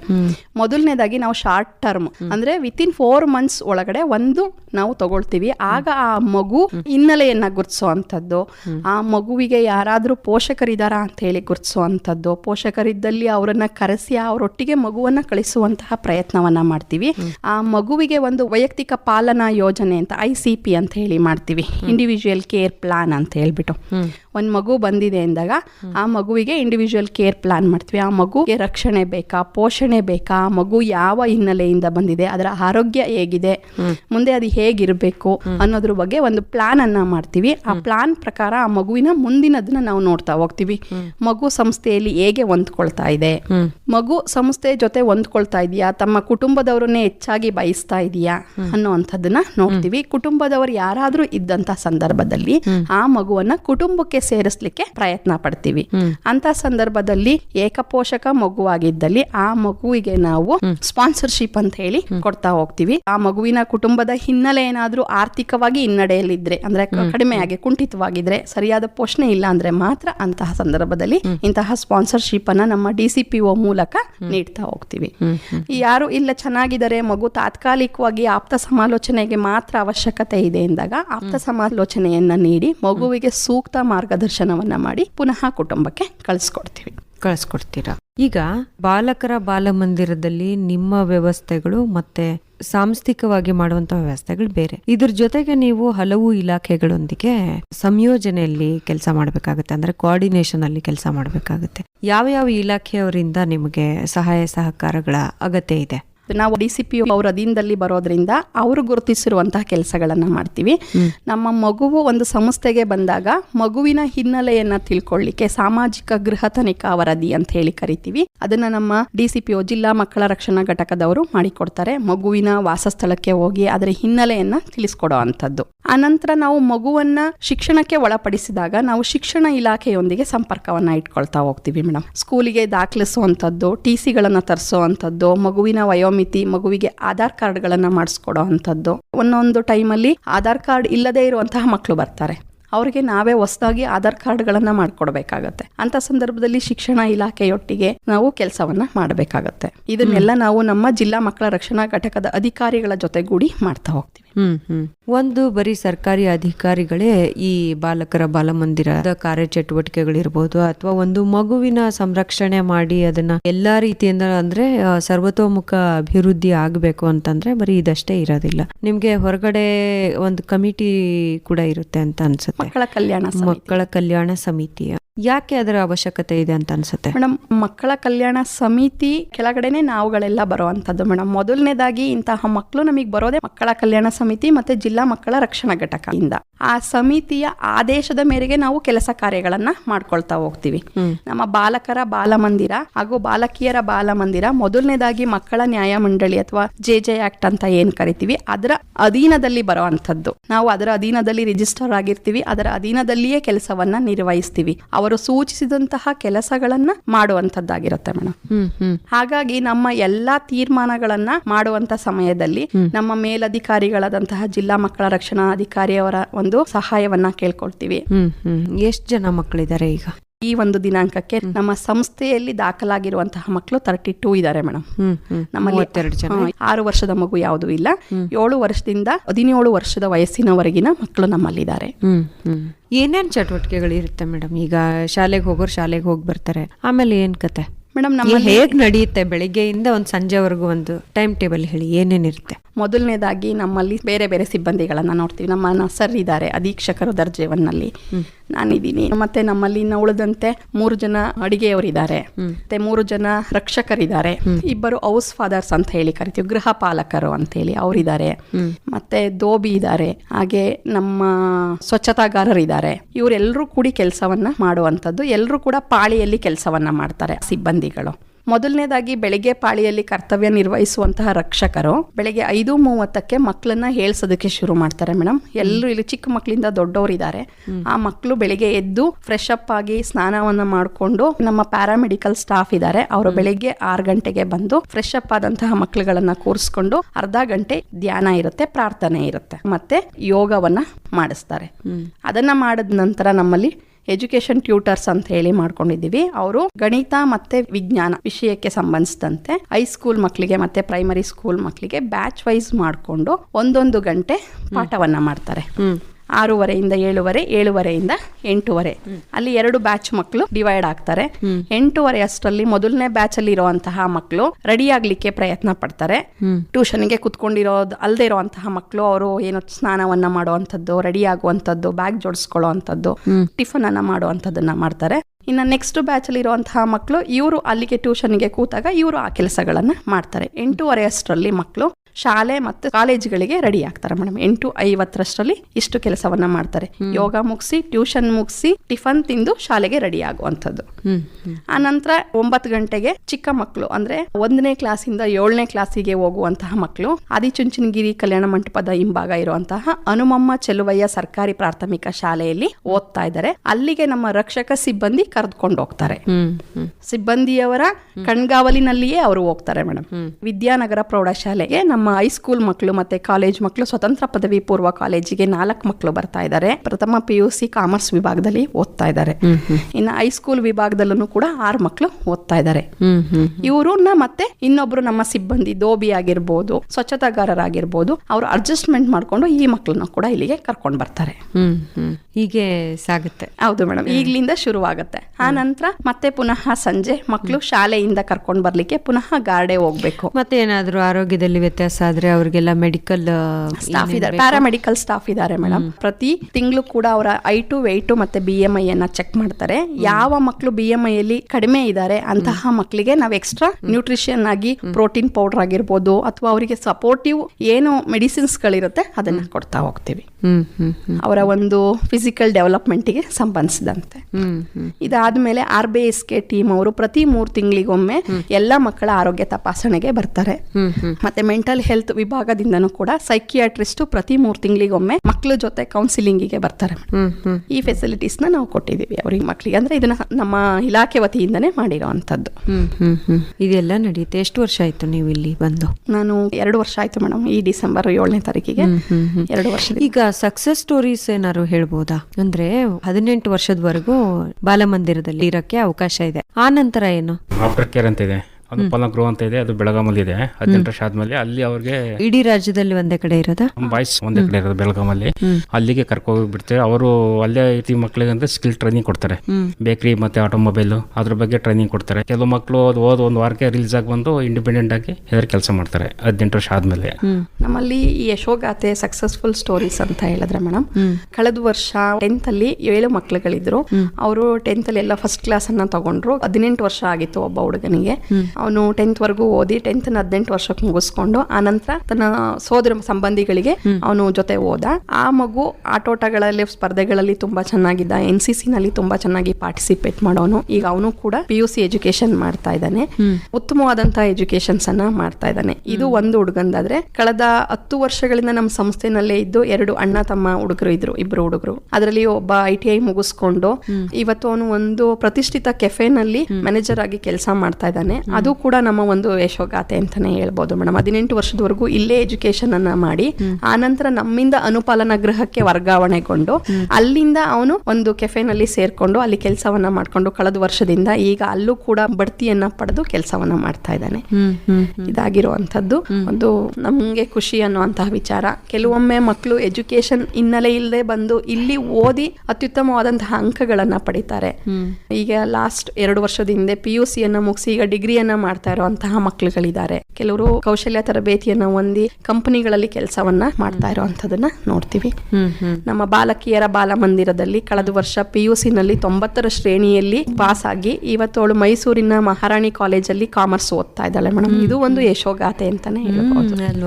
ಮೊದಲನೇದಾಗಿ ನಾವು ಶಾರ್ಟ್ ಟರ್ಮ್ ಅಂದ್ರೆ ವಿತಿನ್ ಫೋರ್ ಮಂತ್ಸ್ ಒಳಗಡೆ ಒಂದು ನಾವು ತಗೊಳ್ತೀವಿ. ಆಗ ಆ ಮಗು ಹಿನ್ನೆಲೆಯನ್ನ ಗುರುತಿಸುವಂಥದ್ದು. ಆ ಮಗುವಿಗೆ ಯಾರಾದರೂ ಪೋಷಕರಿದಾರಾ ಅಂತ ಹೇಳಿ ಗುರುತಿಸುವಂಥದ್ದು. ಪೋಷಕರಿದ್ದಲ್ಲಿ ಅವರನ್ನು ಕರೆಸಿ ಅವರೊಟ್ಟಿಗೆ ಮಗುವನ್ನ ಕಳಿಸುವಂತಹ ಪ್ರಯತ್ನವನ್ನ ಮಾಡ್ತೀವಿ. ಆ ಮಗುವಿಗೆ ಒಂದು ವೈಯಕ್ತಿಕ ಪಾಲನಾ ಯೋಜನೆ ಅಂತ ಐ ಸಿ ಪಿ ಅಂತ ಹೇಳಿ ಮಾಡ್ತೀವಿ. ಇಂಡಿವಿಜುವಲ್ ಕೇರ್ ಪ್ಲಾನ್ ಅಂತ ಹೇಳ್ಬಿಟ್ಟು. ಒಂದು ಮಗು ಬಂದಿದೆ ಅಂದಾಗ ಆ ಮಗುವಿಗೆ ಇಂಡಿವಿಜುವಲ್ ಕೇರ್ ಪ್ಲಾನ್ ಮಾಡ್ತೀವಿ. ಆ ಮಗುಗೆ ರಕ್ಷಣೆ ಬೇಕಾ, ಪೋಷಣೆ ಬೇಕಾ, ಆ ಮಗು ಯಾವ ಹಿನ್ನೆಲೆಯಿಂದ ಬಂದಿದೆ, ಅದರ ಆರೋಗ್ಯ ಹೇಗಿದೆ, ಮುಂದೆ ಅದು ಹೇಗಿರಬೇಕು ಅನ್ನೋದ್ರ ಬಗ್ಗೆ ಒಂದು ಪ್ಲಾನ್ ಅನ್ನ ಮಾಡ್ತೀವಿ. ಆ ಪ್ಲಾನ್ ಪ್ರಕಾರ ಆ ಮಗುವಿನ ಮುಂದಿನದನ್ನ ನಾವು ನೋಡ್ತಾ ಹೋಗ್ತೀವಿ. ಮಗು ಸಂಸ್ಥೆಯಲ್ಲಿ ಹೇಗೆ ಹೊಂದ್ಕೊಳ್ತಾ ಇದೆ? ಮಗು ಸಂಸ್ಥೆ ಜೊತೆ ಹೊಂದ್ಕೊಳ್ತಾ ಇದೆಯಾ? ತಮ್ಮ ಕುಟುಂಬದವರನ್ನೇ ಹೆಚ್ಚಾಗಿ ಬಯಸ್ತಾ ಇದೆಯಾ? ಅನ್ನೋವಂಥದ್ದನ್ನ ನೋಡ್ತೀವಿ. ಕುಟುಂಬದವರು ಯಾರಾದ್ರೂ ಇದ್ದಂತ ಸಂದರ್ಭದಲ್ಲಿ ಆ ಮಗುವನ್ನ ಕುಟುಂಬಕ್ಕೆ ಸೇರಿಸ್ಲಿಕ್ಕೆ ಪ್ರಯತ್ನ ಪಡ್ತೀವಿ. ಅಂತ ಸಂದರ್ಭದಲ್ಲಿ ಏಕಪೋಷಕ ಮಗುವಾಗಿದ್ದಲ್ಲಿ ಆ ಮಗುವಿಗೆ ನಾವು ಸ್ಪಾನ್ಸರ್ಶಿಪ್ ಅಂತ ಹೇಳಿ ಕೊಡ್ತಾ ಹೋಗ್ತೀವಿ. ಆ ಮಗುವಿನ ಕುಟುಂಬದ ಹಿನ್ನೆಲೆ ಏನಾದ್ರೂ ಆರ್ಥಿಕವಾಗಿ ಹಿನ್ನಡೆಯಲ್ಲಿದ್ರೆ ಅಂದ್ರೆ ಕಡಿಮೆಯಾಗಿ ಕುಂಠಿತವಾಗಿದ್ರೆ ಸರಿಯಾದ ಪೋಷಣೆ ಇಲ್ಲ ಅಂದ್ರೆ ಮಾತ್ರ ಅಂತಹ ಸಂದರ್ಭದಲ್ಲಿ ಇಂತಹ ಸ್ಪಾನ್ಸರ್ಶಿಪ್ ಅನ್ನ ನಮ್ಮ ಡಿ ಸಿ ಪಿ ಒ ಮೂಲಕ ನೀಡ್ತಾ ಹೋಗ್ತೀವಿ. ಯಾರು ಇಲ್ಲ ಚೆನ್ನಾಗಿದ್ದಾರೆ ಮಗು ತಾತ್ಕಾಲಿಕವಾಗಿ ಆಪ್ತ ಸಮಾಲೋಚನೆಗೆ ಮಾತ್ರ ಅವಶ್ಯಕತೆ ಇದೆ ಎಂದಾಗ ಆಪ್ತ ಸಮಾಲೋಚನೆಯನ್ನ ನೀಡಿ ಮಗುವಿಗೆ ಸೂಕ್ತ ಮಾರ್ಗದರ್ಶನವನ್ನ ಮಾಡಿ ಪುನಃ ಕುಟುಂಬಕ್ಕೆ ಕಳಿಸ್ಕೊಡ್ತೀವಿ. ಕಳಿಸ್ಕೊಡ್ತೀರಾ? ಈಗ ಬಾಲಕರ ಬಾಲಮಂದಿರದಲ್ಲಿ ನಿಮ್ಮ ವ್ಯವಸ್ಥೆಗಳು ಮತ್ತೆ ಸಾಂಸ್ಥಿಕವಾಗಿ ಮಾಡುವಂತ ವ್ಯವಸ್ಥೆಗಳು ಬೇರೆ. ಇದ್ರ ಜೊತೆಗೆ ನೀವು ಹಲವು ಇಲಾಖೆಗಳೊಂದಿಗೆ ಸಂಯೋಜನೆಯಲ್ಲಿ ಕೆಲಸ ಮಾಡಬೇಕಾಗುತ್ತೆ, ಅಂದ್ರೆ ಕೋಆರ್ಡಿನೇಷನ್ ಅಲ್ಲಿ ಕೆಲಸ ಮಾಡಬೇಕಾಗುತ್ತೆ. ಯಾವ ಯಾವ ಇಲಾಖೆಯವರಿಂದ ನಿಮಗೆ ಸಹಾಯ ಸಹಕಾರಗಳ ಅಗತ್ಯ ಇದೆ? ನಾವು ಡಿ ಸಿ ಪಿ ಅವ್ರ ಅಧೀನದಲ್ಲಿ ಬರೋದ್ರಿಂದ ಅವರು ಗುರುತಿಸಿರುವಂತಹ ಕೆಲಸಗಳನ್ನ ಮಾಡ್ತೀವಿ. ನಮ್ಮ ಮಗುವು ಒಂದು ಸಂಸ್ಥೆಗೆ ಬಂದಾಗ ಮಗುವಿನ ಹಿನ್ನೆಲೆಯನ್ನ ತಿಳ್ಕೊಳ್ಳಿಕ್ಕೆ ಸಾಮಾಜಿಕ ಗೃಹ ತನಿಖಾ ವರದಿ ಅಂತ ಹೇಳಿ ಕರಿತೀವಿ. ಅದನ್ನ ನಮ್ಮ ಡಿ ಸಿ ಪಿ ಜಿಲ್ಲಾ ಮಕ್ಕಳ ರಕ್ಷಣಾ ಘಟಕದವರು ಮಾಡಿಕೊಡ್ತಾರೆ. ಮಗುವಿನ ವಾಸಸ್ಥಳಕ್ಕೆ ಹೋಗಿ ಅದರ ಹಿನ್ನೆಲೆಯನ್ನ ತಿಳಿಸ್ಕೊಡೋ ಅಂಥದ್ದು. ಆನಂತರ ನಾವು ಮಗುವನ್ನ ಶಿಕ್ಷಣಕ್ಕೆ ಒಳಪಡಿಸಿದಾಗ ನಾವು ಶಿಕ್ಷಣ ಇಲಾಖೆಯೊಂದಿಗೆ ಸಂಪರ್ಕವನ್ನ ಇಟ್ಕೊಳ್ತಾ ಹೋಗ್ತೀವಿ ಮೇಡಮ್ ಸ್ಕೂಲಿಗೆ ದಾಖಲಿಸುವಂಥದ್ದು ಟಿ ಸಿಗಳನ್ನ ತರಿಸುವಂಥದ್ದು ಮಗುವಿನ ವಯೋಮಿತಿ ಮಗುವಿಗೆ ಆಧಾರ್ ಕಾರ್ಡ್ಗಳನ್ನು ಮಾಡಿಸ್ಕೊಡೋ ಅಂಥದ್ದು. ಒಂದೊಂದು ಟೈಮಲ್ಲಿ ಆಧಾರ್ ಕಾರ್ಡ್ ಇಲ್ಲದೆ ಇರುವಂತಹ ಮಕ್ಕಳು ಬರ್ತಾರೆ. ಅವರಿಗೆ ನಾವೇ ಹೊಸದಾಗಿ ಆಧಾರ್ ಕಾರ್ಡ್ಗಳನ್ನ ಮಾಡ್ಕೊಡ್ಬೇಕಾಗತ್ತೆ. ಅಂತ ಸಂದರ್ಭದಲ್ಲಿ ಶಿಕ್ಷಣ ಇಲಾಖೆಯೊಟ್ಟಿಗೆ ನಾವು ಕೆಲಸವನ್ನ ಮಾಡಬೇಕಾಗತ್ತೆ. ಇದನ್ನೆಲ್ಲ ನಾವು ನಮ್ಮ ಜಿಲ್ಲಾ ಮಕ್ಕಳ ರಕ್ಷಣಾ ಘಟಕದ ಅಧಿಕಾರಿಗಳ ಜೊತೆಗೂಡಿ ಮಾಡ್ತಾ ಹೋಗ್ತೀವಿ. ಒಂದು ಬರೀ ಸರ್ಕಾರಿ ಅಧಿಕಾರಿಗಳೇ ಈ ಬಾಲಕರ ಬಾಲಮಂದಿರದ ಕಾರ್ಯಚಟುವಟಿಕೆಗಳಿರ್ಬೋದು ಅಥವಾ ಒಂದು ಮಗುವಿನ ಸಂರಕ್ಷಣೆ ಮಾಡಿ ಅದನ್ನ ಎಲ್ಲಾ ರೀತಿಯಿಂದ ಅಂದ್ರೆ ಸರ್ವತೋಮುಖ ಅಭಿವೃದ್ಧಿ ಆಗ್ಬೇಕು ಅಂತಂದ್ರೆ ಬರೀ ಇದಷ್ಟೇ ಇರೋದಿಲ್ಲ. ನಿಮ್ಗೆ ಹೊರಗಡೆ ಒಂದು ಕಮಿಟಿ ಕೂಡ ಇರುತ್ತೆ ಅಂತ ಅನ್ಸುತ್ತೆ. ಮಕ್ಕಳ ಕಲ್ಯಾಣ ಸಮಿತಿ. ಯಾಕೆ ಅದರ ಅವಶ್ಯಕತೆ ಇದೆ ಅಂತ ಅನ್ಸುತ್ತೆ? ಮೇಡಮ್ ಮಕ್ಕಳ ಕಲ್ಯಾಣ ಸಮಿತಿ ಕೆಳಗಡೆನೆ ನಾವುಗಳೆಲ್ಲ ಬರುವಂತದ್ದು ಮೇಡಮ್ ಮೊದಲನೇದಾಗಿ ಇಂತಹ ಮಕ್ಕಳು ನಮಗೆ ಬರೋದೇ ಮಕ್ಕಳ ಕಲ್ಯಾಣ ಸಮಿತಿ ಮತ್ತೆ ಜಿಲ್ಲಾ ಮಕ್ಕಳ ರಕ್ಷಣಾ ಘಟಕದಿಂದ. ಆ ಸಮಿತಿಯ ಆದೇಶದ ಮೇರೆಗೆ ನಾವು ಕೆಲಸ ಕಾರ್ಯಗಳನ್ನ ಮಾಡ್ಕೊಳ್ತಾ ಹೋಗ್ತೀವಿ. ನಮ್ಮ ಬಾಲಕರ ಬಾಲ ಮಂದಿರ ಹಾಗೂ ಬಾಲಕಿಯರ ಬಾಲ ಮಂದಿರ ಮೊದಲನೇದಾಗಿ ಮಕ್ಕಳ ನ್ಯಾಯ ಮಂಡಳಿ ಅಥವಾ ಜೆ ಜೆ ಆಕ್ಟ್ ಅಂತ ಏನ್ ಕರಿತೀವಿ ಅದರ ಅಧೀನದಲ್ಲಿ ಬರುವಂತದ್ದು ನಾವು ಅದರ ಅಧೀನದಲ್ಲಿ ರಿಜಿಸ್ಟರ್ ಆಗಿರ್ತೀವಿ ಅದರ ಅಧೀನದಲ್ಲಿಯೇ ಕೆಲಸವನ್ನ ನಿರ್ವಹಿಸ್ತೀವಿ. ಅವರು ಸೂಚಿಸಿದಂತಹ ಕೆಲಸಗಳನ್ನ ಮಾಡುವಂತದ್ದಾಗಿರುತ್ತೆ ಮೇಡಮ್ ಹಾಗಾಗಿ ನಮ್ಮ ಎಲ್ಲಾ ತೀರ್ಮಾನಗಳನ್ನ ಮಾಡುವಂತ ಸಮಯದಲ್ಲಿ ನಮ್ಮ ಮೇಲಧಿಕಾರಿಗಳಾದಂತಹ ಜಿಲ್ಲಾ ಮಕ್ಕಳ ರಕ್ಷಣಾ ಅಧಿಕಾರಿಯವರ ಒಂದು ಸಹಾಯವನ್ನ ಕೇಳ್ಕೊಳ್ತೀವಿ. ಎಷ್ಟು ಜನ ಮಕ್ಕಳಿದ್ದಾರೆ ಈಗ? ಈ ಒಂದು ದಿನಾಂಕಕ್ಕೆ ನಮ್ಮ ಸಂಸ್ಥೆಯಲ್ಲಿ ದಾಖಲಾಗಿರುವಂತಹ ಮಕ್ಕಳು ತರ್ಟಿ ಟೂ ಇದ್ದಾರೆ ಮೇಡಮ್. ನಮ್ಮಲ್ಲಿ ಆರು ವರ್ಷದ ಮಗು ಯಾವುದು ಇಲ್ಲ. ಏಳು ವರ್ಷದಿಂದ ಹದಿನೇಳು ವರ್ಷದ ವಯಸ್ಸಿನವರೆಗಿನ ಮಕ್ಕಳು ನಮ್ಮಲ್ಲಿದ್ದಾರೆ. ಹ್ಮ್ ಚಟುವಟಿಕೆಗಳು ಇರುತ್ತೆ ಮೇಡಮ್? ಈಗ ಶಾಲೆಗೆ ಹೋಗೋರು ಶಾಲೆಗೆ ಹೋಗಿ ಬರ್ತಾರೆ. ಆಮೇಲೆ ಏನ್ ಕತೆ? ಮೇಡಮ್ ನಮ್ಮ ಹೇಗೆ ಹೇಗ್ ನಡೆಯುತ್ತೆ? ಬೆಳಿಗ್ಗೆಯಿಂದ ಒಂದು ಸಂಜೆವರೆಗೂ ಒಂದು ಟೈಮ್ ಟೇಬಲ್ ಹೇಳಿ ಏನೇನಿರುತ್ತೆ? ಮೊದಲನೇದಾಗಿ ನಮ್ಮಲ್ಲಿ ಬೇರೆ ಬೇರೆ ಸಿಬ್ಬಂದಿಗಳನ್ನ ನೋಡ್ತೀವಿ. ನಮ್ಮ ಸರ್ ಇದ್ದಾರೆ ಅಧೀಕ್ಷಕರು ದರ್ಜೆವನ್ನಲ್ಲಿ. ನಾನಿದ್ದೀನಿ. ಮತ್ತೆ ನಮ್ಮಲ್ಲಿ ಇನ್ನು ಉಳಿದಂತೆ ಮೂರು ಜನ ಅಡಿಗೆಯವರಿದ್ದಾರೆ. ಮತ್ತೆ ಮೂರು ಜನ ರಕ್ಷಕರಿದ್ದಾರೆ. ಇಬ್ಬರು ಹೌಸ್ ಫಾದರ್ಸ್ ಅಂತ ಹೇಳಿ ಕರಿತೀವಿ. ಗೃಹ ಪಾಲಕರು ಅಂತ ಹೇಳಿ ಅವರಿದ್ದಾರೆ. ಮತ್ತೆ ದೋಬಿ ಇದ್ದಾರೆ. ಹಾಗೆ ನಮ್ಮ ಸ್ವಚ್ಛತಾಗಾರರಿದ್ದಾರೆ. ಇವರೆಲ್ಲರೂ ಕೂಡಿ ಕೆಲಸವನ್ನ ಮಾಡುವಂಥದ್ದು. ಎಲ್ಲರೂ ಕೂಡ ಪಾಳಿಯಲ್ಲಿ ಕೆಲಸವನ್ನ ಮಾಡ್ತಾರೆ ಸಿಬ್ಬಂದಿಗಳು. ಮೊದಲನೇದಾಗಿ ಬೆಳಿಗ್ಗೆ ಪಾಳಿಯಲ್ಲಿ ಕರ್ತವ್ಯ ನಿರ್ವಹಿಸುವಂತಹ ರಕ್ಷಕರು ಬೆಳಿಗ್ಗೆ ಐದು ಮೂವತ್ತಕ್ಕೆ ಮಕ್ಕಳನ್ನ ಹೇಳ್ಸೋದಕ್ಕೆ ಶುರು ಮಾಡ್ತಾರೆ ಮೇಡಮ್ ಎಲ್ಲರೂ ಇಲ್ಲಿ ಚಿಕ್ಕ ಮಕ್ಕಳಿಂದ ದೊಡ್ಡವರಿದ್ದಾರೆ. ಆ ಮಕ್ಕಳು ಬೆಳಿಗ್ಗೆ ಎದ್ದು ಫ್ರೆಶ್ ಅಪ್ ಆಗಿ ಸ್ನಾನವನ್ನ ಮಾಡಿಕೊಂಡು ನಮ್ಮ ಪ್ಯಾರಾಮೆಡಿಕಲ್ ಸ್ಟಾಫ್ ಇದ್ದಾರೆ. ಅವರು ಬೆಳಿಗ್ಗೆ ಆರು ಗಂಟೆಗೆ ಬಂದು ಫ್ರೆಶ್ ಅಪ್ ಆದಂತಹ ಮಕ್ಕಳುಗಳನ್ನ ಕೂರಿಸ್ಕೊಂಡು ಅರ್ಧ ಗಂಟೆ ಧ್ಯಾನ ಇರುತ್ತೆ ಪ್ರಾರ್ಥನೆ ಇರುತ್ತೆ. ಮತ್ತೆ ಯೋಗವನ್ನ ಮಾಡಿಸ್ತಾರೆ. ಅದನ್ನ ಮಾಡಿದ ನಂತರ ನಮ್ಮಲ್ಲಿ ಎಜುಕೇಶನ್ ಟ್ಯೂಟರ್ಸ್ ಅಂತ ಹೇಳಿ ಮಾಡ್ಕೊಂಡಿದ್ದೀವಿ. ಅವರು ಗಣಿತ ಮತ್ತೆ ವಿಜ್ಞಾನ ವಿಷಯಕ್ಕೆ ಸಂಬಂಧಿಸಿದಂತೆ ಹೈಸ್ಕೂಲ್ ಮಕ್ಕಳಿಗೆ ಮತ್ತೆ ಪ್ರೈಮರಿ ಸ್ಕೂಲ್ ಮಕ್ಕಳಿಗೆ ಬ್ಯಾಚ್ ವೈಸ್ ಮಾಡಿಕೊಂಡು ಒಂದೊಂದು ಗಂಟೆ ಪಾಠವನ್ನ ಮಾಡ್ತಾರೆ. ಆರೂವರೆಯಿಂದ ಏಳುವರೆ ಏಳುವರೆಯಿಂದ ಎಂಟೂವರೆ. ಅಲ್ಲಿ ಎರಡು ಬ್ಯಾಚ್ ಮಕ್ಕಳು ಡಿವೈಡ್ ಆಗ್ತಾರೆ. ಎಂಟೂವರೆ ಅಷ್ಟರಲ್ಲಿ ಮೊದಲನೇ ಬ್ಯಾಚ್ ಅಲ್ಲಿ ಇರುವಂತಹ ಮಕ್ಕಳು ರೆಡಿ ಆಗ್ಲಿಕ್ಕೆ ಪ್ರಯತ್ನ ಪಡ್ತಾರೆ. ಟ್ಯೂಷನ್ಗೆ ಕುತ್ಕೊಂಡಿರೋದು ಅಲ್ಲದೆ ಇರುವಂತಹ ಮಕ್ಕಳು ಅವರು ಏನು ಸ್ನಾನವನ್ನ ಮಾಡುವಂಥದ್ದು ರೆಡಿ ಆಗುವಂಥದ್ದು ಬ್ಯಾಗ್ ಜೋಡಿಸ್ಕೊಳ್ಳೋ ಅಂಥದ್ದು ಟಿಫನ್ ಅನ್ನ ಮಾಡುವಂಥದ್ದನ್ನ ಮಾಡ್ತಾರೆ. ಇನ್ನು ನೆಕ್ಸ್ಟ್ ಬ್ಯಾಚ್ ಅಲ್ಲಿ ಇರುವಂತಹ ಮಕ್ಕಳು ಇವರು ಅಲ್ಲಿಗೆ ಟ್ಯೂಷನ್ಗೆ ಕೂತಾಗ ಇವರು ಆ ಕೆಲಸಗಳನ್ನ ಮಾಡ್ತಾರೆ. ಎಂಟೂವರೆ ಅಷ್ಟರಲ್ಲಿ ಮಕ್ಕಳು ಶಾಲೆ ಮತ್ತು ಕಾಲೇಜುಗಳಿಗೆ ರೆಡಿ ಆಗ್ತಾರೆ ಮೇಡಮ್ ಎಂಟು ಐವತ್ತರಷ್ಟರಲ್ಲಿ ಇಷ್ಟು ಕೆಲಸವನ್ನ ಮಾಡ್ತಾರೆ. ಯೋಗ ಮುಗಿಸಿ ಟ್ಯೂಷನ್ ಮುಗಿಸಿ ಟಿಫನ್ ತಿಂದು ಶಾಲೆಗೆ ರೆಡಿ ಆಗುವಂಥದ್ದು. ಆ ನಂತರ ಒಂಬತ್ತು ಗಂಟೆಗೆ ಚಿಕ್ಕ ಮಕ್ಕಳು ಅಂದ್ರೆ ಒಂದನೇ ಕ್ಲಾಸಿಂದ ಏಳನೇ ಕ್ಲಾಸಿಗೆ ಹೋಗುವಂತಹ ಮಕ್ಕಳು ಆದಿಚುಂಚನಗಿರಿ ಕಲ್ಯಾಣ ಮಂಟಪದ ಹಿಂಭಾಗ ಇರುವಂತಹ ಹನುಮಮ್ಮ ಚೆಲುವಯ್ಯ ಸರ್ಕಾರಿ ಪ್ರಾಥಮಿಕ ಶಾಲೆಯಲ್ಲಿ ಓದ್ತಾ ಇದ್ದಾರೆ. ಅಲ್ಲಿಗೆ ನಮ್ಮ ರಕ್ಷಕ ಸಿಬ್ಬಂದಿ ಕರೆದುಕೊಂಡು ಹೋಗ್ತಾರೆ. ಸಿಬ್ಬಂದಿಯವರ ಕಣ್ಗಾವಲಿನಲ್ಲಿಯೇ ಅವರು ಹೋಗ್ತಾರೆ ಮೇಡಮ್ ವಿದ್ಯಾನಗರ ಪ್ರೌಢಶಾಲೆಗೆ ನಮ್ಮ ಹೈಸ್ಕೂಲ್ ಮಕ್ಕಳು ಮತ್ತೆ ಕಾಲೇಜ್ ಮಕ್ಕಳು ಸ್ವತಂತ್ರ ಪದವಿ ಪೂರ್ವ ಕಾಲೇಜಿಗೆ ನಾಲ್ಕು ಮಕ್ಕಳು ಬರ್ತಾ ಇದ್ದಾರೆ. ಪ್ರಥಮ ಪಿ ಯು ಸಿ ಕಾಮರ್ಸ್ ವಿಭಾಗದಲ್ಲಿ ಓದ್ತಾ ಇದ್ದಾರೆ. ಇನ್ನು ಹೈಸ್ಕೂಲ್ ವಿಭಾಗದಲ್ಲೂ ಕೂಡ ಆರು ಮಕ್ಕಳು ಓದ್ತಾ ಇದ್ದಾರೆ. ಇವ್ರನ್ನ ಮತ್ತೆ ಇನ್ನೊಬ್ರು ನಮ್ಮ ಸಿಬ್ಬಂದಿ ದೋಬಿ ಆಗಿರ್ಬೋದು ಸ್ವಚ್ಛತಾಗಾರರಾಗಿರ್ಬೋದು ಅವರು ಅಡ್ಜಸ್ಟ್ಮೆಂಟ್ ಮಾಡ್ಕೊಂಡು ಈ ಮಕ್ಕಳನ್ನ ಕೂಡ ಇಲ್ಲಿಗೆ ಕರ್ಕೊಂಡು ಬರ್ತಾರೆ. ಹೀಗೆ ಸಾಗುತ್ತೆ. ಹೌದು ಮೇಡಮ್ ಈಗಲಿಂದ ಶುರುವಾಗುತ್ತೆ. ಆ ನಂತರ ಮತ್ತೆ ಪುನಃ ಸಂಜೆ ಮಕ್ಕಳು ಶಾಲೆಯಿಂದ ಕರ್ಕೊಂಡು ಬರ್ಲಿಕ್ಕೆ ಪುನಃ ಗಾರ್ಡೆ ಹೋಗ್ಬೇಕು. ಮತ್ತೆ ಏನಾದ್ರೂ ಆರೋಗ್ಯದಲ್ಲಿ ವ್ಯತ್ಯಾಸ ಆದ್ರೆ ಅವ್ರಿಗೆಲ್ಲ ಮೆಡಿಕಲ್ ಸ್ಟಾಫ್ ಇದ್ದಾರೆ. ಪ್ಯಾರಾಮೆಡಿಕಲ್ ಸ್ಟಾಫ್ ಇದ್ದಾರೆ ಮೇಡಮ್ ಪ್ರತಿ ತಿಂಗಳು ಕೂಡ ಅವರ ಐ ಟು ವೆಯ್ಟು ಮತ್ತೆ ಬಿ ಎಂ ಐ ಅನ್ನ ಚೆಕ್ ಮಾಡ್ತಾರೆ. ಯಾವ ಮಕ್ಕಳು ಬಿ ಎಂ ಐ ಅಲ್ಲಿ ಕಡಿಮೆ ಇದ್ದಾರೆ ಅಂತಹ ಮಕ್ಕಳಿಗೆ ನಾವು ಎಕ್ಸ್ಟ್ರಾ ನ್ಯೂಟ್ರಿಷನ್ ಆಗಿ ಪ್ರೋಟೀನ್ ಪೌಡರ್ ಆಗಿರ್ಬೋದು ಅಥವಾ ಅವರಿಗೆ ಸಪೋರ್ಟಿವ್ ಏನು ಮೆಡಿಸಿನ್ಸ್ ಗಳಿರುತ್ತೆ ಅದನ್ನ ಕೊಡ್ತಾ ಹೋಗ್ತೀವಿ. ಅವರ ಒಂದು ಫಿಸಿಕಲ್ ಡೆವಲಪ್ಮೆಂಟ್ಗೆ ಸಂಬಂಧಿಸಿದಂತೆ. ಇದಾದ್ಮೇಲೆ R B S K team ಅವರು ಪ್ರತಿ ಮೂರು ತಿಂಗಳಿಗೊಮ್ಮೆ ಎಲ್ಲ ಮಕ್ಕಳ ಆರೋಗ್ಯ ತಪಾಸಣೆಗೆ ಬರ್ತಾರೆ. ಮತ್ತೆ ಮೆಂಟಲ್ ಹೆಲ್ತ್ ವಿಭಾಗದಿಂದನೂ ಕೂಡ ಸೈಕಿಯಾಟ್ರಿಸ್ಟ್ ಪ್ರತಿ ಮೂರು ತಿಂಗಳಿಗೊಮ್ಮೆ ಮಕ್ಕಳ ಜೊತೆ ಕೌನ್ಸಿಲಿಂಗಿಗೆ ಬರ್ತಾರೆ. ಈ ಫೆಸಿಲಿಟೀಸ್ ಫೆಸಿಲಿಟೀಸ್ನ ನಾವು ಕೊಟ್ಟಿದ್ದೀವಿ ಅವ್ರಿಗೆ ಮಕ್ಕಳಿಗೆ ಅಂದ್ರೆ ಇದನ್ನ ನಮ್ಮ ಇಲಾಖೆ ವತಿಯಿಂದನೇ ಮಾಡಿರೋವಂಥದ್ದು. ಹ್ಮ್ ಹ್ಮ್ ಹ್ಮ್. ಇದೆಲ್ಲ ನಡೆಯುತ್ತೆ. ಎಷ್ಟು ವರ್ಷ ಆಯ್ತು ನೀವು ಇಲ್ಲಿ ಬಂದು? ನಾನು ಎರಡು ವರ್ಷ ಆಯ್ತು ಮೇಡಮ್ ಈ ಡಿಸೆಂಬರ್ ಏಳನೇ ತಾರೀಕಿಗೆ. ಎರಡು ವರ್ಷ ಈಗ ಸಕ್ಸಸ್ ಸ್ಟೋರೀಸ್ ಏನಾದ್ರು ಹೇಳ್ಬೋದಾ? ಅಂದ್ರೆ ಹದಿನೆಂಟು ವರ್ಷದವರೆಗೂ ಬಾಲಮಂದಿರದಲ್ಲಿ ಇರಕ್ಕೆ ಅವಕಾಶ ಇದೆ. ಆ ನಂತರ ಏನು? ಆಫ್ಟರ್ ಕೇರ್ ಅಂತ ಇದೆ ಅದು ಗೃಹ ಅಂತ ಇದೆ ಅದು ಬೆಳಗಾಮಲ್ಲಿ ಇದೆ ಹದಿನೆಂಟು ವರ್ಷ ಆದ್ಮೇಲೆ ಅಲ್ಲಿ ಅವ್ರಿಗೆ ಇಡೀ ರಾಜ್ಯದಲ್ಲಿ ಒಂದೇ ಕಡೆ ಇರೋದಾ? ಬಾಯ್ಸ್ ಒಂದೇ ಕಡೆ ಇರೋದು ಬೆಳಗಾಮಲ್ಲಿ. ಅಲ್ಲಿಗೆ ಕರ್ಕೋಗಿ ಬಿಡ್ತಾರೆ ಅವರು ಅಲ್ಲೇ ಈ ಮಕ್ಕಳಿಗೆ ಅಂದ್ರೆ ಸ್ಕಿಲ್ ಟ್ರೈನಿಂಗ್ ಕೊಡ್ತಾರೆ. ಬೇಕರಿ ಮತ್ತೆ ಆಟೋಮೊಬೈಲ್ ಅದ್ರ ಬಗ್ಗೆ ಟ್ರೈನಿಂಗ್ ಕೊಡ್ತಾರೆ. ಕೆಲವು ಮಕ್ಕಳು ಅದು ಓದ್ ಒಂದ್ ವಾರಕ್ಕೆ ರಿಲೀಸ್ ಆಗಿ ಬಂದು ಇಂಡಿಪೆಂಡೆಂಟ್ ಆಗಿ ಇದ್ರ ಕೆಲಸ ಮಾಡ್ತಾರೆ ಹದಿನೆಂಟು ವರ್ಷ ಆದ್ಮೇಲೆ. ನಮ್ಮಲ್ಲಿ ಯಶೋಗಾತೆ ಯಶೋಗಾಥೆ ಸಕ್ಸಸ್ಫುಲ್ ಸ್ಟೋರೀಸ್ ಅಂತ ಹೇಳಿದ್ರೆ ಮೇಡಮ್ ಕಳೆದ ವರ್ಷ ಟೆಂತ್ ಅಲ್ಲಿ ಏಳು ಮಕ್ಳುಗಳಿದ್ರು. ಅವರು ಟೆಂತ್ ಅಲ್ಲಿ ಎಲ್ಲ ಫಸ್ಟ್ ಕ್ಲಾಸ್ ಅನ್ನ ತಗೊಂಡ್ರು. ಹದಿನೆಂಟು ವರ್ಷ ಆಗಿತ್ತು ಒಬ್ಬ ಹುಡುಗನಿಗೆ. ಅವನು ಟೆಂತ್ ವರೆಗೂ ಓದಿ ಟೆಂತ್ ಹದಿನೆಂಟು ವರ್ಷಕ್ಕೆ ಮುಗಿಸ್ಕೊಂಡು ಆನಂತರ ತನ್ನ ಸೋದರ ಸಂಬಂಧಿಗಳಿಗೆ ಅವನು ಜೊತೆ ಹೋದ. ಆ ಮಗು ಆಟೋಟಗಳಲ್ಲಿ ಸ್ಪರ್ಧೆಗಳಲ್ಲಿ ತುಂಬಾ ಚೆನ್ನಾಗಿದ್ದ. ಎನ್ ಸಿ ಸಿ ನಲ್ಲಿ ತುಂಬಾ ಚೆನ್ನಾಗಿ ಪಾರ್ಟಿಸಿಪೇಟ್ ಮಾಡೋನು. ಈಗ ಅವನು ಕೂಡ ಪಿ ಯು ಸಿ ಎಜುಕೇಶನ್ ಮಾಡ್ತಾ ಇದ್ದಾನೆ. ಉತ್ತಮವಾದಂತಹ ಎಜುಕೇಶನ್ಸ್ ಅನ್ನ ಮಾಡ್ತಾ ಇದ್ದಾನೆ. ಇದು ಒಂದು ಹುಡುಗಂದಾದ್ರೆ ಕಳೆದ ಹತ್ತು ವರ್ಷಗಳಿಂದ ನಮ್ಮ ಸಂಸ್ಥೆನಲ್ಲೇ ಇದ್ದು ಎರಡು ಅಣ್ಣ ತಮ್ಮ ಹುಡುಗರು ಇದ್ರು ಇಬ್ರು ಹುಡುಗರು. ಅದರಲ್ಲಿ ಒಬ್ಬ ಐ ಟಿ ಐ ಮುಗಿಸ್ಕೊಂಡು ಇವತ್ತು ಅವನು ಒಂದು ಪ್ರತಿಷ್ಠಿತ ಕೆಫೆನಲ್ಲಿ ಮ್ಯಾನೇಜರ್ ಆಗಿ ಕೆಲಸ ಮಾಡ್ತಾ ಇದ್ದಾನೆ. ಅದು ಕೂಡ ನಮ್ಮ ಒಂದು ಯಶೋಗಾಥೆ ಅಂತಾನೆ ಹೇಳ್ಬೋದು ಮೇಡಮ್. ಹದಿನೆಂಟು ವರ್ಷದವರೆಗೂ ಇಲ್ಲೇ ಎಜುಕೇಶನ್ ಅನ್ನ ಮಾಡಿ ಆನಂತರ ನಮ್ಮಿಂದ ಅನುಪಾಲನಾ ಗೃಹಕ್ಕೆ ವರ್ಗಾವಣೆಗೊಂಡು ಅಲ್ಲಿಂದ ಅವನು ಒಂದು ಕೆಫೆನಲ್ಲಿ ಸೇರ್ಕೊಂಡು ಅಲ್ಲಿ ಕೆಲಸವನ್ನ ಮಾಡ್ಕೊಂಡು ಕಳೆದ ವರ್ಷದಿಂದ ಈಗ ಅಲ್ಲೂ ಕೂಡ ಬಡ್ತಿಯನ್ನ ಪಡೆದು ಕೆಲಸವನ್ನ ಮಾಡ್ತಾ ಇದ್ದಾನೆ. ಇದಾಗಿರುವಂತದ್ದು ಒಂದು ನಮ್ಗೆ ಖುಷಿ ಅನ್ನುವಂತಹ ವಿಚಾರ. ಕೆಲವೊಮ್ಮೆ ಮಕ್ಕಳು ಎಜುಕೇಶನ್ ಹಿನ್ನೆಲೆ ಇಲ್ಲದೆ ಬಂದು ಇಲ್ಲಿ ಓದಿ ಅತ್ಯುತ್ತಮವಾದಂತಹ ಅಂಕಗಳನ್ನ ಪಡಿತಾರೆ. ಈಗ ಲಾಸ್ಟ್ ಎರಡು ವರ್ಷದ ಹಿಂದೆ ಪಿ ಯು ಸಿಯನ್ನ ಮುಗಿಸಿ ಈಗ ಡಿಗ್ರಿಯನ್ನ ಮಾಡ್ತಾ ಇರುವಂತಹ ಮಕ್ಕಳುಗಳಿದ್ದಾರೆ ಕೆಲವರು ಕೌಶಲ್ಯ ತರಬೇತಿಯನ್ನು ಹೊಂದಿ ಕಂಪನಿಗಳಲ್ಲಿ ಕೆಲಸವನ್ನ ಮಾಡ್ತಾ ಇರುವಂತದನ್ನ ನೋಡ್ತೀವಿ. ನಮ್ಮ ಬಾಲಕಿಯರ ಬಾಲಮಂದಿರದಲ್ಲಿ ಕಳೆದ ವರ್ಷ ಪಿ ಯು ನಲ್ಲಿ ತೊಂಬತ್ತರ ಶ್ರೇಣಿಯಲ್ಲಿ ಪಾಸ್ ಆಗಿ ಇವತ್ತು ಅವಳು ಮೈಸೂರಿನ ಮಹಾರಾಣಿ ಕಾಲೇಜಲ್ಲಿ ಕಾಮರ್ಸ್ ಓದ್ತಾ ಇದ್ದಾಳೆ ಮೇಡಮ್ ಇದು ಒಂದು ಯಶೋಗಾಥೆ ಅಂತಾನೆ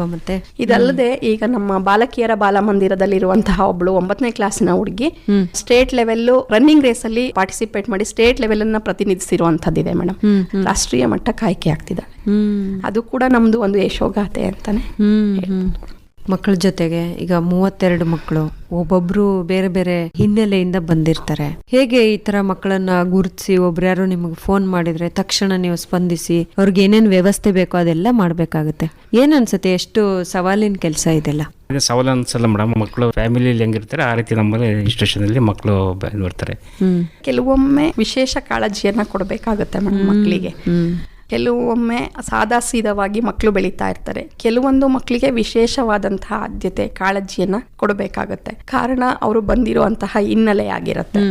ಮತ್ತೆ? ಇದಲ್ಲದೆ ಈಗ ನಮ್ಮ ಬಾಲಕಿಯರ ಬಾಲಮಂದಿರದಲ್ಲಿ ಇರುವಂತಹ ಒಬ್ಳು ಒಂಬತ್ತನೇ ಕ್ಲಾಸಿನ ಹುಡುಗಿ ಸ್ಟೇಟ್ ಲೆವೆಲ್ ರನ್ನಿಂಗ್ ರೇಸ್ ಅಲ್ಲಿ ಪಾರ್ಟಿಸಿಪೇಟ್ ಮಾಡಿ ಸ್ಟೇಟ್ ಲೆವೆಲ್ ಅನ್ನ ಪ್ರತಿನಿಧಿಸಿರುವಂತದ್ದಿದೆ ಮೇಡಮ್ ರಾಷ್ಟ್ರೀಯ ಮಟ್ಟಕ್ಕೆ ಆಯ್ಕೆ ಆಗ್ತಿದ್ದಾಳೆ. ಹ್ಮ್. ಅದು ಕೂಡ ನಮ್ದು ಒಂದು ಯಶೋಗಾಥೆ ಅಂತಾನೆ ಹ್ಮ್ ಹ್ಮ್. ಮಕ್ಕಳ ಜೊತೆಗೆ ಈಗ ಮೂವತ್ತೆರಡು ಮಕ್ಕಳು ಒಬ್ಬೊಬ್ರು ಬೇರೆ ಬೇರೆ ಹಿನ್ನೆಲೆಯಿಂದ ಬಂದಿರ್ತಾರೆ. ಹೇಗೆ ಈ ತರ ಮಕ್ಕಳನ್ನ ಗುರುತಿಸಿ ಒಬ್ರ್ಯಾರು ನಿಮಗೆ ಫೋನ್ ಮಾಡಿದ್ರೆ ತಕ್ಷಣ ನೀವು ಸ್ಪಂದಿಸಿ ಅವ್ರಿಗೆ ಏನೇನ್ ವ್ಯವಸ್ಥೆ ಬೇಕೋ ಅದೆಲ್ಲ ಮಾಡ್ಬೇಕಾಗುತ್ತೆ. ಏನ್ ಅನ್ಸುತ್ತೆ? ಎಷ್ಟು ಸವಾಲಿನ ಕೆಲಸ ಇದೆಲ್ಲ? ಇದು ಸವಾಲು ಅನ್ಸಲ್ಲ ಮೇಡಮ್ ಮಕ್ಕಳು ಫ್ಯಾಮಿಲಿಯಲ್ಲಿ ಹೆಂಗಿರ್ತಾರೆ ಆ ರೀತಿ ನಮ್ಮಲ್ಲಿ ಇನ್ಸ್ಟಿಟ್ಯೂಷನಲ್ಲಿ ಮಕ್ಕಳು ಬ- ಬರ್ತಾರೆ ಹ್ಮ್. ಕೆಲವೊಮ್ಮೆ ವಿಶೇಷ ಕಾಳಜಿಯನ್ನ ಕೊಡಬೇಕಾಗುತ್ತೆ ಮೇಡಮ್ ಮಕ್ಕಳಿಗೆ. ಹ್ಮ್. ಕೆಲವೊಮ್ಮೆ ಸಾದಾ ಸೀದವಾಗಿ ಮಕ್ಕಳು ಬೆಳೀತಾ ಇರ್ತಾರೆ. ಕೆಲವೊಂದು ಮಕ್ಕಳಿಗೆ ವಿಶೇಷವಾದಂತಹ ಆದ್ಯತೆ ಕಾಳಜಿಯನ್ನ ಕೊಡಬೇಕಾಗತ್ತೆ. ಕಾರಣ ಅವರು ಬಂದಿರುವಂತಹ ಹಿನ್ನೆಲೆ ಆಗಿರತ್ತೆ.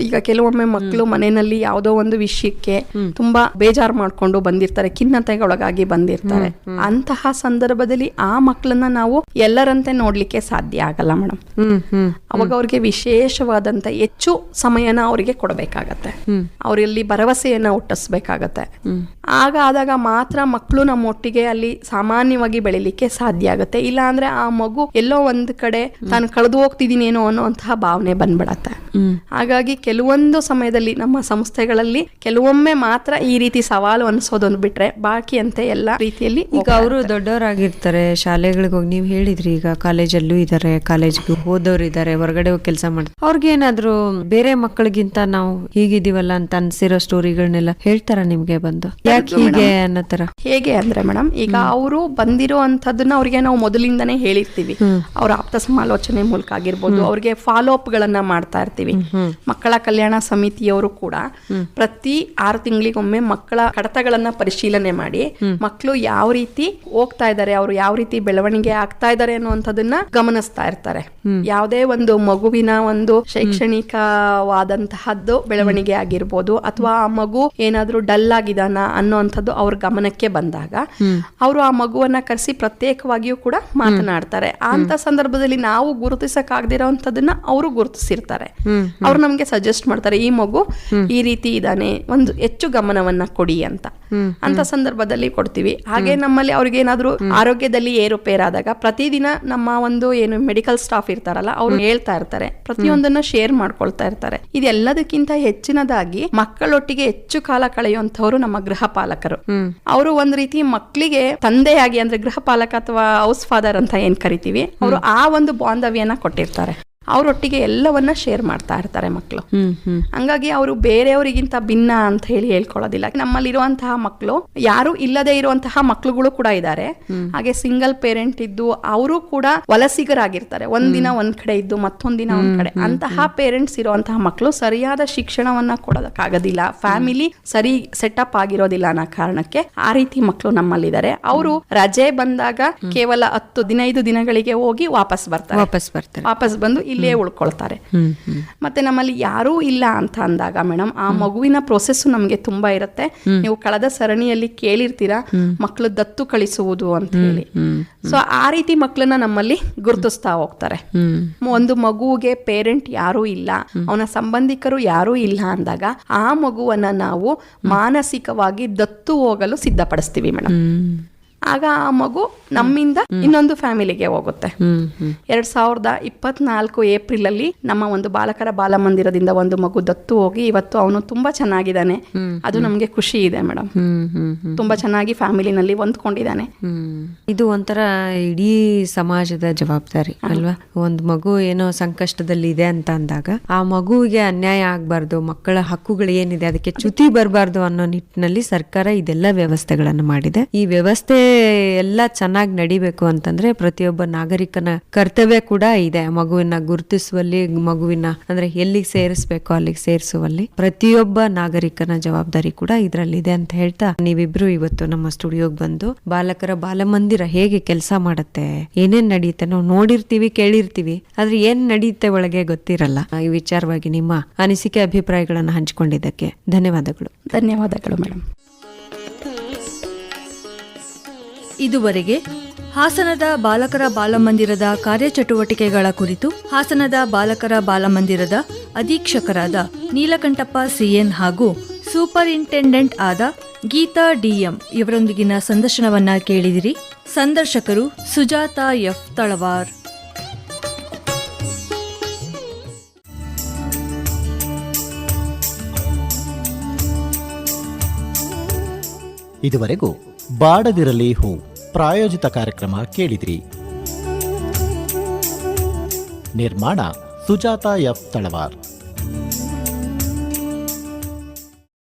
ಈಗ ಕೆಲವೊಮ್ಮೆ ಮಕ್ಕಳು ಮನೆಯಲ್ಲಿ ಯಾವುದೋ ಒಂದು ವಿಷಯಕ್ಕೆ ತುಂಬಾ ಬೇಜಾರು ಮಾಡ್ಕೊಂಡು ಬಂದಿರ್ತಾರೆ ಖಿನ್ನತೆಗೊಳಗಾಗಿ ಬಂದಿರ್ತಾರೆ. ಅಂತಹ ಸಂದರ್ಭದಲ್ಲಿ ಆ ಮಕ್ಕಳನ್ನ ನಾವು ಎಲ್ಲರಂತೆ ನೋಡ್ಲಿಕ್ಕೆ ಸಾಧ್ಯ ಆಗಲ್ಲ ಮೇಡಮ್ ಅವಾಗ ಅವ್ರಿಗೆ ವಿಶೇಷವಾದಂತ ಹೆಚ್ಚು ಸಮಯನ ಅವರಿಗೆ ಕೊಡಬೇಕಾಗತ್ತೆ. ಅವರಲ್ಲಿ ಭರವಸೆಯನ್ನ ಹುಟ್ಟಿಸ್ಬೇಕಾಗತ್ತೆ. ಆಗ ಆದಾಗ ಮಾತ್ರ ಮಕ್ಕಳು ನಮ್ಮ ಒಟ್ಟಿಗೆ ಅಲ್ಲಿ ಸಾಮಾನ್ಯವಾಗಿ ಬೆಳಿಲಿಕ್ಕೆ ಸಾಧ್ಯ ಆಗುತ್ತೆ. ಇಲ್ಲಾಂದ್ರೆ ಆ ಮಗು ಎಲ್ಲೋ ಒಂದು ಕಡೆ ತಾನು ಕಳೆದು ಹೋಗ್ತಿದ್ದೀನೇನೋ ಅನ್ನೋಂತಹ ಭಾವನೆ ಬಂದ್ಬಿಡತ್ತೆ. ಹಾಗಾಗಿ ಕೆಲವೊಂದು ಸಮಯದಲ್ಲಿ ನಮ್ಮ ಸಂಸ್ಥೆಗಳಲ್ಲಿ ಕೆಲವೊಮ್ಮೆ ಮಾತ್ರ ಈ ರೀತಿ ಸವಾಲು ಅನ್ಸೋದೊಂದು ಬಿಟ್ರೆ ಬಾಕಿ ಅಂತ ಎಲ್ಲ ರೀತಿಯಲ್ಲಿ ಈಗ ಅವರು ದೊಡ್ಡವರಾಗಿರ್ತಾರೆ ಶಾಲೆಗಳಿಗೆ ಹೋಗಿ ನೀವು ಹೇಳಿದ್ರಿ ಈಗ ಕಾಲೇಜಲ್ಲೂ ಇದ್ದಾರೆ ಕಾಲೇಜ್ಗೆ ಹೋದವ್ರು ಇದ್ದಾರೆ ಹೊರಗಡೆ ಹೋಗಿ ಕೆಲಸ ಮಾಡ್ತಾರೆ. ಅವ್ರಿಗೆ ಏನಾದ್ರು ಬೇರೆ ಮಕ್ಕಳಿಗಿಂತ ನಾವು ಹೀಗಿದೀವಲ್ಲ ಅಂತ ಅನ್ಸಿರೋ ಸ್ಟೋರಿಗಳನ್ನೆಲ್ಲ ಹೇಳ್ತಾರ ನಿಮ್ಗೆ ಬಂದು? ಯಾಕೆ ಹೀಗೆ ಅನ್ನೋ ತರ? ಹೇಗೆ ಅಂದ್ರೆ ಮೇಡಮ್ ಈಗ ಅವರು ಬಂದಿರೋ ಅಂತದನ್ನ ಅವ್ರಿಗೆ ನಾವು ಮೊದಲಿಂದನೇ ಹೇಳಿರ್ತೀವಿ. ಅವ್ರ ಆಪ್ತ ಸಮಾಲೋಚನೆ ಮೂಲಕ ಆಗಿರ್ಬೋದು ಅವ್ರಿಗೆ ಫಾಲೋ ಅಪ್ ಗಳನ್ನ ಮಾಡ್ತಾ ಇರ್ತೀವಿ. ಮಕ್ಕಳ ಕಲ್ಯಾಣ ಸಮಿತಿಯವರು ಕೂಡ ಪ್ರತಿ ಆರು ತಿಂಗಳಿಗೊಮ್ಮೆ ಮಕ್ಕಳ ಕಡತಗಳನ್ನ ಪರಿಶೀಲನೆ ಮಾಡಿ ಮಕ್ಕಳು ಯಾವ ರೀತಿ ಹೋಗ್ತಾ ಇದ್ದಾರೆ ಅವರು ಯಾವ ರೀತಿ ಬೆಳವಣಿಗೆ ಆಗ್ತಾ ಇದ್ದಾರೆ ಅನ್ನುವಂಥದ್ದನ್ನ ಗಮನಿಸ್ತಾ ಇರ್ತಾರೆ. ಯಾವುದೇ ಒಂದು ಮಗುವಿನ ಒಂದು ಶೈಕ್ಷಣಿಕವಾದಂತಹದ್ದು ಬೆಳವಣಿಗೆ ಆಗಿರ್ಬೋದು ಅಥವಾ ಆ ಮಗು ಏನಾದ್ರೂ ಡಲ್ ಆಗಿದಾನ ಅನ್ನೋಂಥದ್ದು ಅವ್ರ ಗಮನಕ್ಕೆ ಬಂದಾಗ ಅವರು ಆ ಮಗುವನ್ನ ಕರೆಸಿ ಪ್ರತ್ಯೇಕವಾಗಿಯೂ ಕೂಡ ಮಾತನಾಡ್ತಾರೆ. ಅಂತ ಸಂದರ್ಭದಲ್ಲಿ ನಾವು ಗುರುತಿಸಕ್ಕಾಗದಿರೋಂಥದ್ದನ್ನ ಅವರು ಗುರುತಿಸಿರ್ತಾರೆ. ಅವ್ರು ನಮ್ಗೆ ಸಜೆಸ್ಟ್ ಮಾಡ್ತಾರೆ ಈ ಮಗು ಈ ರೀತಿ ಇದಾನೆ ಒಂದು ಹೆಚ್ಚು ಗಮನವನ್ನ ಕೊಡಿ ಅಂತ. ಅಂತ ಸಂದರ್ಭದಲ್ಲಿ ಕೊಡ್ತೀವಿ. ಹಾಗೆ ನಮ್ಮಲ್ಲಿ ಅವ್ರಿಗೆ ಏನಾದ್ರು ಆರೋಗ್ಯದಲ್ಲಿ ಏರುಪೇರಾದಾಗ ಪ್ರತಿದಿನ ನಮ್ಮ ಒಂದು ಏನು ಮೆಡಿಕಲ್ ಸ್ಟಾಫ್ ಇರ್ತಾರಲ್ಲ ಅವ್ರು ಹೇಳ್ತಾ ಇರ್ತಾರೆ. ಪ್ರತಿಯೊಂದನ್ನ ಶೇರ್ ಮಾಡ್ಕೊಳ್ತಾ ಇರ್ತಾರೆ. ಇದೆಲ್ಲದಕ್ಕಿಂತ ಹೆಚ್ಚಿನದಾಗಿ ಮಕ್ಕಳೊಟ್ಟಿಗೆ ಹೆಚ್ಚು ಕಾಲ ಕಳೆಯುವಂತವ್ರು ನಮ್ಮ ಗೃಹ ಪಾಲಕರು ಅವರು ಒಂದ್ ರೀತಿ ಮಕ್ಕಳಿಗೆ ತಂದೆಯಾಗಿ ಅಂದ್ರೆ ಗೃಹ ಪಾಲಕ ಅಥವಾ ಹೌಸ್ ಫಾದರ್ ಅಂತ ಏನ್ ಕರಿತೀವಿ? ಅವರು ಆ ಒಂದು ಬಾಂಧವ್ಯನ ಕೊಟ್ಟಿರ್ತಾರೆ. ಅವರೊಟ್ಟಿಗೆ ಎಲ್ಲವನ್ನ ಶೇರ್ ಮಾಡ್ತಾ ಇರ್ತಾರೆ ಮಕ್ಕಳು ಹಂಗಾಗಿ ಅವರು ಬೇರೆಯವರಿಗಿಂತ ಭಿನ್ನ ಅಂತ ಹೇಳಿ ಹೇಳ್ಕೊಳ್ಳೋದಿಲ್ಲ. ನಮ್ಮಲ್ಲಿರುವಂತಹ ಮಕ್ಕಳು ಯಾರು ಇಲ್ಲದೆ ಇರುವಂತಹ ಮಕ್ಕಳುಗಳು ಕೂಡ ಇದ್ದಾರೆ. ಹಾಗೆ ಸಿಂಗಲ್ ಪೇರೆಂಟ್ ಇದ್ದು ಅವರು ಕೂಡ ವಲಸಿಗರಾಗಿರ್ತಾರೆ. ಒಂದಿನ ಒಂದ್ ಕಡೆ ಇದ್ದು ಮತ್ತೊಂದಿನ ಒಂದ್ ಕಡೆ. ಅಂತಹ ಪೇರೆಂಟ್ಸ್ ಇರುವಂತಹ ಮಕ್ಕಳು ಸರಿಯಾದ ಶಿಕ್ಷಣವನ್ನ ಕೊಡೋದಕ್ಕಾಗೋದಿಲ್ಲ. ಫ್ಯಾಮಿಲಿ ಸರಿ ಸೆಟಪ್ ಆಗಿರೋದಿಲ್ಲ ಅನ್ನೋ ಕಾರಣಕ್ಕೆ ಆ ರೀತಿ ಮಕ್ಕಳು ನಮ್ಮಲ್ಲಿದ್ದಾರೆ. ಅವರು ರಜೆ ಬಂದಾಗ ಕೇವಲ ಹತ್ತು ದಿನೈದು ದಿನಗಳಿಗೆ ಹೋಗಿ ವಾಪಸ್ ಬರ್ತಾರೆ. ವಾಪಸ್ ಬರ್ತಾರೆ. ವಾಪಸ್ ಬಂದು ಇಲ್ಲೇ ಉಳ್ಕೊಳ್ತಾರೆ. ಮತ್ತೆ ನಮ್ಮಲ್ಲಿ ಯಾರೂ ಇಲ್ಲ ಅಂತ ಅಂದಾಗ ಮೇಡಮ್ ಆ ಮಗುವಿನ ಪ್ರೊಸೆಸ್ ನಮಗೆ ತುಂಬಾ ಇರುತ್ತೆ. ನೀವು ಕಳೆದ ಸರಣಿಯಲ್ಲಿ ಕೇಳಿರ್ತೀರಾ ಮಕ್ಕಳು ದತ್ತು ಕಳಿಸುವುದು ಅಂತ ಹೇಳಿ. ಸೊ ಆ ರೀತಿ ಮಕ್ಕಳನ್ನ ನಮ್ಮಲ್ಲಿ ಗುರುತಿಸ್ತಾ ಹೋಗ್ತಾರೆ. ಒಂದು ಮಗುವಿಗೆ ಪೇರೆಂಟ್ ಯಾರೂ ಇಲ್ಲ ಅವನ ಸಂಬಂಧಿಕರು ಯಾರೂ ಇಲ್ಲ ಅಂದಾಗ ಆ ಮಗುವನ್ನ ನಾವು ಮಾನಸಿಕವಾಗಿ ದತ್ತು ಹೋಗಲು ಸಿದ್ಧಪಡಿಸ್ತೀವಿ ಮೇಡಮ್. ಆಗ ಆ ಮಗು ನಮ್ಮಿಂದ ಇನ್ನೊಂದು ಫ್ಯಾಮಿಲಿಗೆ ಹೋಗುತ್ತೆ. ಎರಡ್ ಸಾವಿರದ ಇಪ್ಪತ್ನಾಲ್ಕು ಏಪ್ರಿಲ್ ಅಲ್ಲಿ ನಮ್ಮ ಒಂದು ಬಾಲಕರ ಬಾಲಮಂದಿರದಿಂದ ಒಂದು ಮಗು ದತ್ತು ಹೋಗಿ ಇವತ್ತು ಅವನು ತುಂಬಾ ಚೆನ್ನಾಗಿದ್ದಾನೆ. ಅದು ನಮ್ಗೆ ಖುಷಿ ಇದೆ ಮೇಡಮ್. ತುಂಬಾ ಚೆನ್ನಾಗಿ ಫ್ಯಾಮಿಲಿನಲ್ಲಿ ಹೊಂದ್ಕೊಂಡಿದ್ದಾನೆ. ಇದು ಒಂಥರ ಇಡೀ ಸಮಾಜದ ಜವಾಬ್ದಾರಿ ಅಲ್ವಾ? ಒಂದು ಮಗು ಏನೋ ಸಂಕಷ್ಟದಲ್ಲಿ ಇದೆ ಅಂತ ಅಂದಾಗ ಆ ಮಗುವಿಗೆ ಅನ್ಯಾಯ ಆಗ್ಬಾರ್ದು ಮಕ್ಕಳ ಹಕ್ಕುಗಳು ಏನಿದೆ ಅದಕ್ಕೆ ಚ್ಯುತಿ ಬರಬಾರ್ದು ಅನ್ನೋ ನಿಟ್ಟಿನಲ್ಲಿ ಸರ್ಕಾರ ಇದೆಲ್ಲ ವ್ಯವಸ್ಥೆಗಳನ್ನು ಮಾಡಿದೆ. ಈ ವ್ಯವಸ್ಥೆ ಎಲ್ಲ ಚೆನ್ನಾಗಿ ನಡಿಬೇಕು ಅಂತಂದ್ರೆ ಪ್ರತಿಯೊಬ್ಬ ನಾಗರಿಕನ ಕರ್ತವ್ಯ ಕೂಡ ಇದೆ. ಮಗುವಿನ ಗುರುತಿಸುವಲ್ಲಿ, ಮಗುವಿನ ಅಂದ್ರೆ ಎಲ್ಲಿಗೆ ಸೇರಿಸ್ಬೇಕು ಅಲ್ಲಿಗೆ ಸೇರಿಸುವಲ್ಲಿ ಪ್ರತಿಯೊಬ್ಬ ನಾಗರಿಕನ ಜವಾಬ್ದಾರಿ ಕೂಡ ಇದರಲ್ಲಿದೆ ಅಂತ ಹೇಳ್ತಾ ನೀವಿಬ್ರು ಇವತ್ತು ನಮ್ಮ ಸ್ಟುಡಿಯೋಗೆ ಬಂದು ಬಾಲಕರ ಬಾಲಮಂದಿರ ಹೇಗೆ ಕೆಲಸ ಮಾಡುತ್ತೆ, ಏನೇನ್ ನಡೆಯುತ್ತೆ ನಾವು ನೋಡಿರ್ತೀವಿ, ಕೇಳಿರ್ತೀವಿ, ಆದ್ರೆ ಏನ್ ನಡೆಯುತ್ತೆ ಒಳಗೆ ಗೊತ್ತಿರಲ್ಲ. ಈ ವಿಚಾರವಾಗಿ ನಿಮ್ಮ ಅನಿಸಿಕೆ, ಅಭಿಪ್ರಾಯಗಳನ್ನ ಹಂಚಿಕೊಂಡಿದ್ದಕ್ಕೆ ಧನ್ಯವಾದಗಳು. ಧನ್ಯವಾದಗಳು ಮೇಡಮ್ ಇದುವರೆಗೆ ಹಾಸನದ ಬಾಲಕರ ಬಾಲಮಂದಿರದ ಕಾರ್ಯಚಟುವಟಿಕೆಗಳ ಕುರಿತು ಹಾಸನದ ಬಾಲಕರ ಬಾಲಮಂದಿರದ ಅಧೀಕ್ಷಕರಾದ ನೀಲಕಂಠಪ್ಪ ಸಿಎನ್ ಹಾಗೂ ಸೂಪರಿಂಟೆಂಡೆಂಟ್ ಆದ ಗೀತಾ ಡಿಎಂ ಇವರೊಂದಿಗಿನ ಸಂದರ್ಶನವನ್ನ ಕೇಳಿದಿರಿ. ಸಂದರ್ಶಕರು ಸುಜಾತಾ ಎಫ್. ತಳವಾರ್. ಇದುವರೆಗೂ ಬಾಡದಿರಲಿ ಹೂ ಪ್ರಾಯೋಜಿತ ಕಾರ್ಯಕ್ರಮ ಕೇಳಿದ್ರಿ. ನಿರ್ಮಾಣ ಸುಜಾತ ಎಫ್ ತಳವಾರ್.